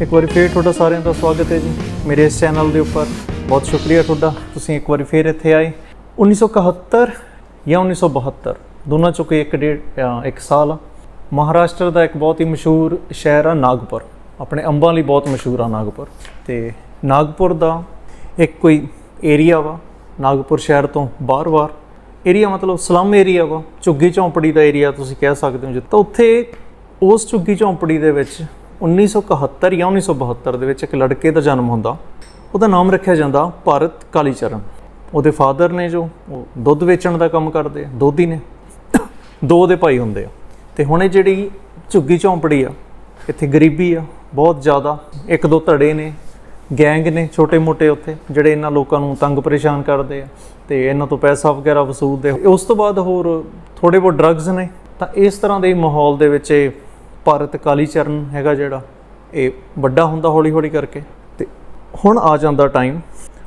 ਇੱਕ ਵਾਰੀ ਫੇਰ ਤੁਹਾਡਾ ਸਾਰਿਆਂ ਦਾ ਸਵਾਗਤ ਹੈ ਜੀ। ਮੇਰੇ ਇਸ ਚੈਨਲ ਦੇ ਉੱਪਰ ਬਹੁਤ ਸ਼ੁਕਰੀਆ ਤੁਹਾਡਾ। ਤੁਸੀਂ ਇੱਕ ਵਾਰੀ ਫੇਰ ਇੱਥੇ ਆਏ। 1971 ਜਾਂ 1972 ਦੋਨਾਂ ਚੋਂ ਕੋਈ ਇੱਕ ਡੇਢ ਅ, ਇੱਕ ਸਾਲ ਆ। ਮਹਾਰਾਸ਼ਟਰ ਦਾ ਇੱਕ ਬਹੁਤ ਹੀ ਮਸ਼ਹੂਰ ਸ਼ਹਿਰ ਆ ਨਾਗਪੁਰ। ਆਪਣੇ ਅੰਬਾਂ ਲਈ ਬਹੁਤ ਮਸ਼ਹੂਰ ਆ ਨਾਗਪੁਰ। ਤੇ ਨਾਗਪੁਰ ਦਾ ਇੱਕ ਕੋਈ ਏਰੀਆ ਵਾ ਨਾਗਪੁਰ ਸ਼ਹਿਰ ਤੋਂ ਬਾਹਰ-ਬਾਹਰ ਏਰੀਆ ਮਤਲਬ ਸਲਮ ਏਰੀਆ ਵਾ ਝੁੱਗੀ ਝੌਂਪੜੀ ਦਾ ਏਰੀਆ ਤੁਸੀਂ ਕਹਿ ਸਕਦੇ ਹੋ ਜਿੱਥੇ ਉੱਥੇ ਉਸ ਝੁੱਗੀ ਝੌਂਪੜੀ ਦੇ ਵਿੱਚ 1971 ਜਾਂ 1972 ਦੇ ਵਿੱਚ ਇੱਕ ਲੜਕੇ ਦਾ ਜਨਮ ਹੁੰਦਾ। ਉਹਦਾ ਨਾਮ ਰੱਖਿਆ ਜਾਂਦਾ ਭਾਰਤ ਕਾਲੀਚਰਨ। ਉਹਦੇ ਫਾਦਰ ਨੇ ਜੋ ਉਹ ਦੁੱਧ ਵੇਚਣ ਦਾ ਕੰਮ ਕਰਦੇ ਆ, ਦੋਧੀ ਨੇ। ਦੋ ਦੇ ਭਾਈ ਹੁੰਦੇ ਆ। ਤੇ ਹੁਣ ਇਹ ਜਿਹੜੀ ਝੁੱਗੀ ਝੌਂਪੜੀ ਆ, ਇੱਥੇ ਗਰੀਬੀ ਆ, ਬਹੁਤ ਜ਼ਿਆਦਾ। ਇੱਕ ਦੋ ਧੜੇ ਨੇ, ਗੈਂਗ ਨੇ ਛੋਟੇ-ਮੋਟੇ ਉੱਥੇ, ਜਿਹੜੇ ਇਹਨਾਂ ਲੋਕਾਂ ਨੂੰ ਤੰਗ ਪਰੇਸ਼ਾਨ ਕਰਦੇ ਆ। ਤੇ ਇਹਨਾਂ ਤੋਂ ਪੈਸਾ ਵਗੈਰਾ ਵਸੂਲਦੇ ਆ। ਉਸ ਤੋਂ ਬਾਅਦ ਹੋਰ ਥੋੜੇ ਬਹੁਤ ਡਰੱਗਸ ਨੇ। ਤਾਂ ਇਸ ਤਰ੍ਹਾਂ ਦੇ ਮਾਹੌਲ ਦੇ ਵਿੱਚ ਇਹ ਭਾਰਤ ਕਾਲੀਚਰਨ ਹੈਗਾ ਜਿਹੜਾ, ਇਹ ਵੱਡਾ ਹੁੰਦਾ ਹੌਲੀ-ਹੌਲੀ ਕਰਕੇ। ਤੇ ਹੁਣ ਆ ਜਾਂਦਾ ਟਾਈਮ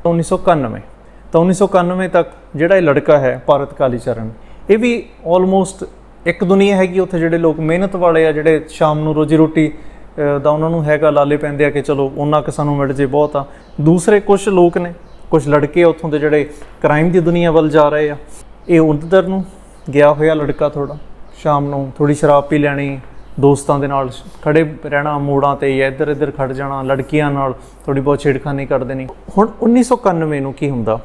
1991 ਤਾਂ 1991 ਤੱਕ ਜਿਹੜਾ ਇਹ ਲੜਕਾ ਹੈ ਭਾਰਤ ਕਾਲੀਚਰਨ, ਇਹ ਵੀ ਆਲਮੋਸਟ ਇੱਕ ਦੁਨੀਆ ਹੈਗੀ ਉੱਥੇ ਜਿਹੜੇ ਲੋਕ ਮਿਹਨਤ ਵਾਲੇ ਆ, ਜਿਹੜੇ ਸ਼ਾਮ ਨੂੰ ਰੋਜੀ ਰੋਟੀ ਦਾ ਉਹਨਾਂ ਨੂੰ ਹੈਗਾ ਲਾਲੇ ਪੈਂਦੇ ਆ ਕਿ ਚਲੋ ਉਹਨਾਂ ਕਿ ਸਾਨੂੰ ਮਿਲ ਜੇ ਬਹੁਤ ਆ। ਦੂਸਰੇ ਕੁਝ ਲੋਕ ਨੇ ਕੁਝ ਲੜਕੇ ਉੱਥੋਂ ਦੇ ਜਿਹੜੇ ਕ੍ਰਾਈਮ ਦੀ ਦੁਨੀਆ ਵੱਲ ਜਾ ਰਹੇ ਆ। ਇਹ ਉਧਰ ਨੂੰ ਗਿਆ ਹੋਇਆ ਲੜਕਾ ਥੋੜਾ ਸ਼ਾਮ ਨੂੰ ਥੋੜੀ ਸ਼ਰਾਬ ਪੀ ਲੈਣੀ ਦੋਸਤਾਂ ਦੇ ਨਾਲ ਖੜੇ ਰਹਿਣਾ, ਮੋੜਾਂ ਤੇ ਜਾਂ ਇੱਧਰ ਇੱਧਰ ਖੜ ਜਾਣਾ, ਲੜਕੀਆਂ ਨਾਲ ਥੋੜੀ ਬਹੁਤ ਛੇੜਖਾਨੀ ਕਰ ਦੇਣੀ ਹੁਣ 1991 ਨੂੰ ਕੀ ਹੁੰਦਾ?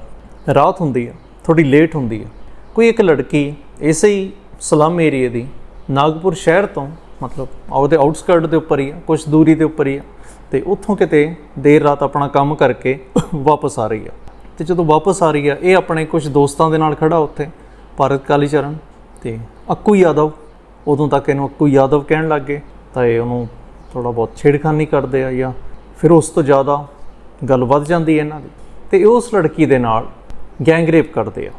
ਰਾਤ ਹੁੰਦੀ ਆ ਥੋੜੀ ਲੇਟ ਹੁੰਦੀ ਹੈ। ਕੋਈ ਇੱਕ ਲੜਕੀ ਇਸੇ ਹੀ ਸਲਮ ਏਰੀਆ ਦੀ, ਨਾਗਪੁਰ ਸ਼ਹਿਰ ਤੋਂ, ਮਤਲਬ ਉਹਦੇ ਆਊਟਸਕਰਟ ਦੇ ਉੱਪਰ ਹੀ ਆ ਕੁਝ ਦੂਰੀ ਦੇ ਉੱਪਰ ਹੀ ਆ ਤੇ ਉੱਥੋਂ ਕਿਤੇ ਦੇਰ ਰਾਤ ਆਪਣਾ ਕੰਮ ਕਰਕੇ ਵਾਪਸ ਆ ਰਹੀ ਆ ਤੇ ਜਦੋਂ ਵਾਪਸ ਆ ਰਹੀ ਆ ਇਹ ਆਪਣੇ ਕੁਝ ਦੋਸਤਾਂ ਦੇ ਨਾਲ ਖੜਾ ਉੱਥੇ, ਭਾਰਤ ਕਾਲੀਚਰਨ ਤੇ ਅੱਕੂ ਯਾਦਵ ਉਦੋਂ ਤੱਕ ਇਹਨੂੰ ਅੱਕੂ ਯਾਦਵ ਕਹਿਣ ਲੱਗ ਗਏ, ਤਾਂ ਇਹ ਉਹਨੂੰ ਥੋੜਾ ਬਹੁਤ ਛੇੜਖਾਨੀ ਕਰਦੇ ਆ ਜਾਂ ਫਿਰ ਉਸ ਤੋਂ ਜ਼ਿਆਦਾ ਗੱਲ ਵੱਧ ਜਾਂਦੀ ਹੈ ਇਹਨਾਂ ਦੀ। ਤੇ ਇਹ ਉਸ ਲੜਕੀ ਦੇ ਨਾਲ ਗੈਂਗ ਰੇਪ ਕਰਦੇ ਆ।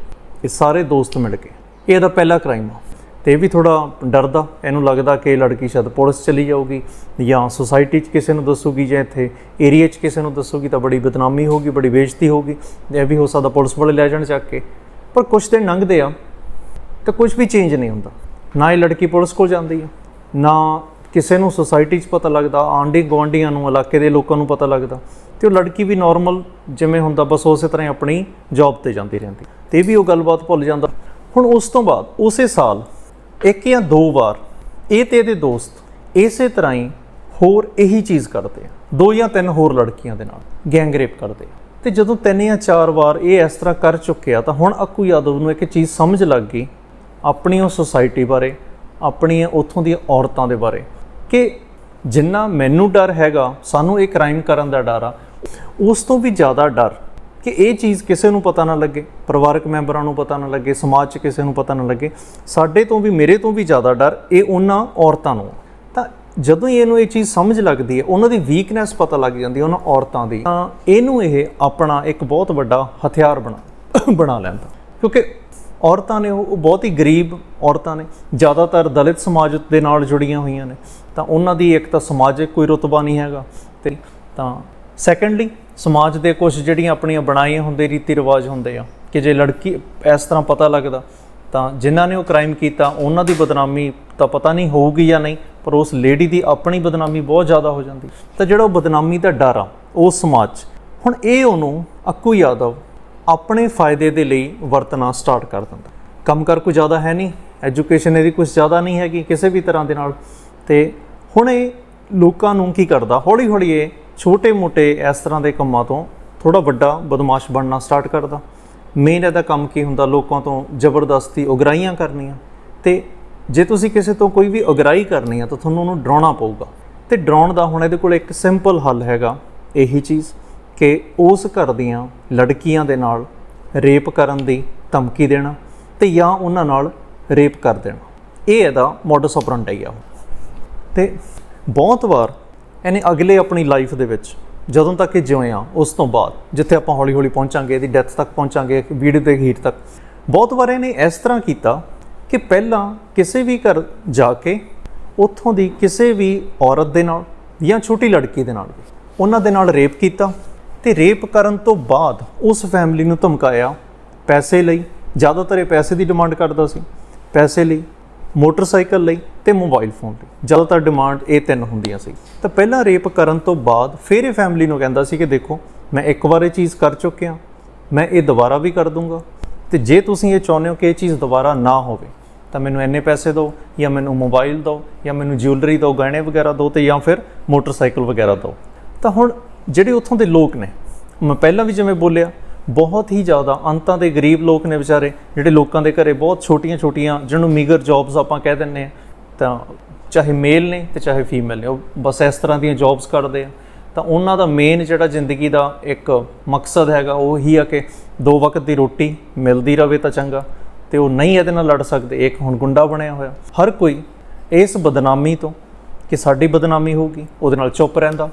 ਇਹ ਸਾਰੇ ਦੋਸਤ ਮਿਲ ਕੇ। ਇਹ ਇਹਦਾ ਪਹਿਲਾ ਕ੍ਰਾਈਮ ਆ। ਤੇ ਇਹ ਵੀ ਥੋੜਾ ਡਰਦਾ ਇਹਨੂੰ ਲੱਗਦਾ ਕਿ ਇਹ ਲੜਕੀ ਸ਼ਾਇਦ ਪੁਲਿਸ ਚਲੀ ਜਾਊਗੀ ਜਾਂ ਸੁਸਾਇਟੀ 'ਚ ਕਿਸੇ ਨੂੰ ਦੱਸੂਗੀ ਜਾਂ ਇੱਥੇ ਏਰੀਆ 'ਚ ਕਿਸੇ ਨੂੰ ਦੱਸੂਗੀ ਤਾਂ ਬੜੀ ਬਦਨਾਮੀ ਹੋਊਗੀ, ਬੜੀ ਬੇਇੱਜ਼ਤੀ ਹੋਊਗੀ। ਇਹ ਵੀ ਹੋ ਸਕਦਾ ਪੁਲਿਸ ਵਾਲੇ ਲੈ ਜਾਣ ਚੱਕ ਕੇ। ਪਰ ਕੁਝ ਦਿਨ ਲੰਘਦੇ ਆ ਤਾਂ ਕੁਝ ਵੀ ਚੇਂਜ ਨਹੀਂ ਹੁੰਦਾ। ਨਾ ਇਹ ਲੜਕੀ ਪੁਲਿਸ ਕੋਲ ਜਾਂਦੀ ਹੈ, ਨਾ ਕਿਸੇ ਨੂੰ ਸੁਸਾਇਟੀ 'ਚ ਪਤਾ ਲੱਗਦਾ, ਆਂਢੀ ਗੁਆਂਢੀਆਂ ਨੂੰ, ਇਲਾਕੇ ਦੇ ਲੋਕਾਂ ਨੂੰ ਪਤਾ ਲੱਗਦਾ। ਤੇ ਉਹ ਲੜਕੀ ਵੀ ਨਾਰਮਲ ਜਿਵੇਂ ਹੁੰਦਾ, ਬਸ ਉਸੇ ਤਰ੍ਹਾਂ ਹੀ ਆਪਣੀ ਜੌਬ ਤੇ ਜਾਂਦੀ ਰਹਿੰਦੀ। ਤੇ ਇਹ ਵੀ ਉਹ ਗੱਲਬਾਤ ਭੁੱਲ ਜਾਂਦਾ। ਹੁਣ ਉਸ ਤੋਂ ਬਾਅਦ, ਉਸੇ ਸਾਲ, ਇੱਕ ਜਾਂ ਦੋ ਵਾਰ, ਇਹ ਤੇ ਇਹਦੇ ਦੋਸਤ ਇਸੇ ਤਰ੍ਹਾਂ ਹੀ ਹੋਰ ਇਹੀ ਚੀਜ਼ ਕਰਦੇ ਆ। ਦੋ ਜਾਂ ਤਿੰਨ ਹੋਰ ਲੜਕੀਆਂ ਦੇ ਨਾਲ ਗੈਂਗ ਰੇਪ ਕਰਦੇ ਆ। ਤੇ ਜਦੋਂ ਤਿੰਨ ਜਾਂ ਚਾਰ ਵਾਰ ਇਹ ਇਸ ਤਰ੍ਹਾਂ ਕਰ ਚੁੱਕਿਆ, ਤਾਂ ਹੁਣ ਅੱਕੂ ਯਾਦਵ ਨੂੰ ਇੱਕ ਚੀਜ਼ ਸਮਝ ਲੱਗ ਗਈ ਆਪਣੀ ਉਹ ਸੁਸਾਇਟੀ ਬਾਰੇ, ਆਪਣੀਆਂ ਉੱਥੋਂ ਦੀਆਂ ਔਰਤਾਂ ਦੇ ਬਾਰੇ। ਕਿ ਜਿੰਨਾ ਮੈਨੂੰ ਡਰ ਹੈਗਾ, ਸਾਨੂੰ ਇਹ ਕ੍ਰਾਈਮ ਕਰਨ ਦਾ ਡਰ ਆ, ਉਸ ਤੋਂ ਵੀ ਜ਼ਿਆਦਾ ਡਰ ਕਿ ਇਹ ਚੀਜ਼ ਕਿਸੇ ਨੂੰ ਪਤਾ ਨਾ ਲੱਗੇ, ਪਰਿਵਾਰਕ ਮੈਂਬਰਾਂ ਨੂੰ ਪਤਾ ਨਾ ਲੱਗੇ, ਸਮਾਜ 'ਚ ਕਿਸੇ ਨੂੰ ਪਤਾ ਨਾ ਲੱਗੇ। ਸਾਡੇ ਤੋਂ ਵੀ, ਮੇਰੇ ਤੋਂ ਵੀ ਜ਼ਿਆਦਾ ਡਰ ਇਹ ਉਹਨਾਂ ਔਰਤਾਂ ਨੂੰ ਆ। ਤਾਂ ਜਦੋਂ ਇਹਨੂੰ ਇਹ ਚੀਜ਼ ਸਮਝ ਲੱਗਦੀ ਹੈ, ਉਹਨਾਂ ਦੀ ਵੀਕਨੈਸ ਪਤਾ ਲੱਗ ਜਾਂਦੀ ਹੈ ਉਹਨਾਂ ਔਰਤਾਂ ਦੀ, ਤਾਂ ਇਹਨੂੰ ਇਹ ਆਪਣਾ ਇੱਕ ਬਹੁਤ ਵੱਡਾ ਹਥਿਆਰ ਬਣਾ ਬਣਾ ਲੈਂਦਾ। ਕਿਉਂਕਿ ਔਰਤਾਂ ਨੇ ਉਹ ਬਹੁਤ ਹੀ ਗਰੀਬ ਔਰਤਾਂ ਨੇ ਜ਼ਿਆਦਾਤਰ ਦਲਿਤ ਸਮਾਜ ਦੇ ਨਾਲ ਜੁੜੀਆਂ ਹੋਈਆਂ ਨੇ ਤਾਂ ਉਹਨਾਂ ਦੀ ਇੱਕ ਤਾਂ ਸਮਾਜਿਕ ਕੋਈ ਰੁਤਬਾ ਨਹੀਂ ਹੈਗਾ ਤੇ ਤਾਂ ਸੈਕੰਡਲੀ ਸਮਾਜ ਦੇ ਕੁਝ ਜਿਹੜੀਆਂ ਆਪਣੀਆਂ ਬਣਾਈਆਂ ਹੁੰਦੇ ਰੀਤੀ ਰਿਵਾਜ ਹੁੰਦੇ ਆ ਕਿ ਜੇ ਲੜਕੀ ਇਸ ਤਰ੍ਹਾਂ ਪਤਾ ਲੱਗਦਾ ਤਾਂ ਜਿਨ੍ਹਾਂ ਨੇ ਉਹ ਕ੍ਰਾਈਮ ਕੀਤਾ ਉਹਨਾਂ ਦੀ ਬਦਨਾਮੀ ਤਾਂ ਪਤਾ ਨਹੀਂ ਹੋਊਗੀ ਜਾਂ ਨਹੀਂ ਪਰ ਉਸ ਲੇਡੀ ਦੀ ਆਪਣੀ ਬਦਨਾਮੀ ਬਹੁਤ ਜ਼ਿਆਦਾ ਹੋ ਜਾਂਦੀ। ਤਾਂ ਜਿਹੜਾ ਉਹ ਬਦਨਾਮੀ ਦਾ ਡਰ ਆ ਉਸ ਸਮਾਜ 'ਚ, ਹੁਣ ਇਹ ਉਹਨੂੰ ਅੱਕੂ ਯਾਦਵ ਆਪਣੇ ਫਾਇਦੇ ਦੇ ਲਈ ਵਰਤਣਾ ਸਟਾਰਟ ਕਰ ਦਿੰਦਾ। ਕੰਮ ਕਰ ਕੋਈ ਜ਼ਿਆਦਾ ਹੈ ਨਹੀਂ ਐਜੂਕੇਸ਼ਨ ਇਹਦੀ ਕੁਝ ਜ਼ਿਆਦਾ ਨਹੀਂ ਹੈਗੀ ਕਿਸੇ ਵੀ ਤਰ੍ਹਾਂ ਦੇ ਨਾਲ। ਤੇ ਹੁਣ ਇਹ ਲੋਕਾਂ ਨੂੰ ਕੀ ਕਰਦਾ ਹੌਲੀ ਹੌਲੀ ਇਹ ਛੋਟੇ-ਮੋਟੇ ਇਸ ਤਰ੍ਹਾਂ ਦੇ ਕੰਮਾਂ ਤੋਂ ਥੋੜਾ ਵੱਡਾ ਬਦਮਾਸ਼ ਬਣਨਾ ਸਟਾਰਟ ਕਰਦਾ। ਮੇਨ ਇਹਦਾ ਕੰਮ ਕੀ ਹੁੰਦਾ, ਲੋਕਾਂ ਤੋਂ ਜ਼ਬਰਦਸਤੀ ਉਗਰਾਈਆਂ ਕਰਨੀਆਂ। ਤੇ ਜੇ ਤੁਸੀਂ ਕਿਸੇ ਤੋਂ ਕੋਈ ਵੀ ਉਗਰਾਈ ਕਰਨੀ ਆ ਤਾਂ ਤੁਹਾਨੂੰ ਉਹਨੂੰ ਡਰਾਉਣਾ ਪਊਗਾ। ਤੇ ਡਰਾਉਣ ਦਾ ਹੁਣ ਇਹਦੇ ਕੋਲ ਇੱਕ ਸਿੰਪਲ ਹੱਲ ਹੈਗਾ, ਇਹੀ ਚੀਜ਼। ਕਿ ਉਸ ਘਰ ਦੀਆਂ ਲੜਕੀਆਂ ਦੇ ਨਾਲ ਰੇਪ ਕਰਨ ਦੀ ਧਮਕੀ ਦੇਣਾ ਤੇ ਜਾਂ ਉਹਨਾਂ ਨਾਲ ਰੇਪ ਕਰ ਦੇਣਾ। ਇਹ ਇਹਦਾ ਮੋਡਸ ਆਪਰੈਂਡੀ ਆ ਤੇ ਬਹੁਤ ਵਾਰ ਇਹਨੇ ਅਗਲੇ ਆਪਣੀ ਲਾਈਫ ਦੇ ਵਿੱਚ ਜਦੋਂ ਤੱਕ ਇਹ ਜਿਉਇਆ ਉਸ ਤੋਂ ਬਾਅਦ ਜਿੱਥੇ ਆਪਾਂ ਹੌਲੀ ਹੌਲੀ ਪਹੁੰਚਾਂਗੇ, ਇਹਦੀ ਡੈਥ ਤੱਕ ਪਹੁੰਚਾਂਗੇ, ਵੀਡੀਓ ਦੇ ਹੀਟ ਤੱਕ, ਬਹੁਤ ਵਾਰ ਇਹਨੇ ਇਸ ਤਰ੍ਹਾਂ ਕੀਤਾ ਕਿ ਪਹਿਲਾਂ ਕਿਸੇ ਵੀ ਘਰ ਜਾ ਕੇ ਉੱਥੋਂ ਦੀ ਕਿਸੇ ਵੀ ਔਰਤ ਦੇ ਨਾਲ ਜਾਂ ਛੋਟੀ ਲੜਕੀ ਦੇ ਨਾਲ ਉਹਨਾਂ ਦੇ ਨਾਲ ਰੇਪ ਕੀਤਾ ਤੇ ਰੇਪ ਕਰਨ ਤੋਂ ਬਾਅਦ ਉਸ ਫੈਮਿਲੀ ਨੂੰ ਧਮਕਾਇਆ ਪੈਸੇ ਲਈ। ਜ਼ਿਆਦਾਤਰ ਇਹ ਪੈਸੇ ਦੀ ਡਿਮਾਂਡ ਕਰਦਾ ਸੀ। ਪੈਸੇ ਲਈ, ਮੋਟਰਸਾਈਕਲ ਲਈ ਤੇ ਮੋਬਾਈਲ ਫੋਨ ਲਈ। ਜ਼ਿਆਦਾਤਰ ਡਿਮਾਂਡ ਇਹ ਤਿੰਨ ਹੁੰਦੀਆਂ ਸੀ। ਤਾਂ ਪਹਿਲਾਂ ਰੇਪ ਕਰਨ ਤੋਂ ਬਾਅਦ ਫਿਰ ਇਹ ਫੈਮਿਲੀ ਨੂੰ ਕਹਿੰਦਾ ਸੀ ਕਿ ਦੇਖੋ, ਮੈਂ ਇੱਕ ਵਾਰ ਇਹ ਚੀਜ਼ ਕਰ ਚੁੱਕਿਆ। ਮੈਂ ਇਹ ਦੁਬਾਰਾ ਵੀ ਕਰ ਦੂੰਗਾ। ਤੇ ਜੇ ਤੁਸੀਂ ਇਹ ਚਾਹੁੰਦੇ ਹੋ ਕਿ ਇਹ ਚੀਜ਼ ਦੁਬਾਰਾ ਨਾ ਹੋਵੇ, ਤਾਂ ਮੈਨੂੰ ਇੰਨੇ ਪੈਸੇ ਦਿਓ, ਜਾਂ ਮੈਨੂੰ ਮੋਬਾਈਲ ਦਿਓ, ਜਾਂ ਮੈਨੂੰ ਜਿਊਲਰੀ ਦਿਓ, ਗਹਿਣੇ ਵਗੈਰਾ ਦਿਓ ਤੇ ਜਾਂ ਫਿਰ ਮੋਟਰਸਾਈਕਲ ਵਗੈਰਾ ਦਿਓ। ਤਾਂ ਹੁਣ ਜਿਹੜੇ ਉੱਥੋਂ ਦੇ ਲੋਕ ਨੇ, ਮੈਂ ਪਹਿਲਾਂ ਵੀ ਜਿਵੇਂ ਬੋਲਿਆ, ਬਹੁਤ ਹੀ ਜ਼ਿਆਦਾ ਅੰਤਾਂ ਦੇ ਗਰੀਬ ਲੋਕ ਨੇ ਵਿਚਾਰੇ, ਜਿਹੜੇ ਲੋਕਾਂ ਦੇ ਘਰੇ ਬਹੁਤ ਛੋਟੀਆਂ-ਛੋਟੀਆਂ, ਜਿਹਨੂੰ ਮੀਗਰ ਜੌਬਸ ਆਪਾਂ ਕਹਿ ਦਿੰਨੇ ਆ ਤਾਂ ਚਾਹੇ ਮੇਲ ਨੇ ਤੇ ਚਾਹੇ ਫੀਮੇਲ ਨੇ, ਉਹ ਬਸ ਇਸ ਤਰ੍ਹਾਂ ਦੀਆਂ ਜੌਬਸ ਕਰਦੇ ਆ। ਤਾਂ ਉਹਨਾਂ ਦਾ ਮੇਨ ਜਿਹੜਾ ਜ਼ਿੰਦਗੀ ਦਾ ਇੱਕ ਮਕਸਦ ਹੈਗਾ, ਉਹ ਹੀ ਆ ਕਿ ਦੋ ਵਕਤ ਦੀ ਰੋਟੀ ਮਿਲਦੀ ਰਵੇ ਤਾਂ ਚੰਗਾ, ਤੇ ਉਹ ਨਹੀਂ ਇਹਦੇ ਨਾਲ ਲੜ ਸਕਦੇ। ਇੱਕ ਹੁਣ ਗੁੰਡਾ ਬਣਿਆ ਹੋਇਆ। ਹਰ ਕੋਈ ਇਸ ਬਦਨਾਮੀ ਤੋਂ ਕਿ ਸਾਡੀ ਬਦਨਾਮੀ ਹੋਊਗੀ, ਉਹਦੇ ਨਾਲ ਚੁੱਪ ਰਹਿੰਦਾ।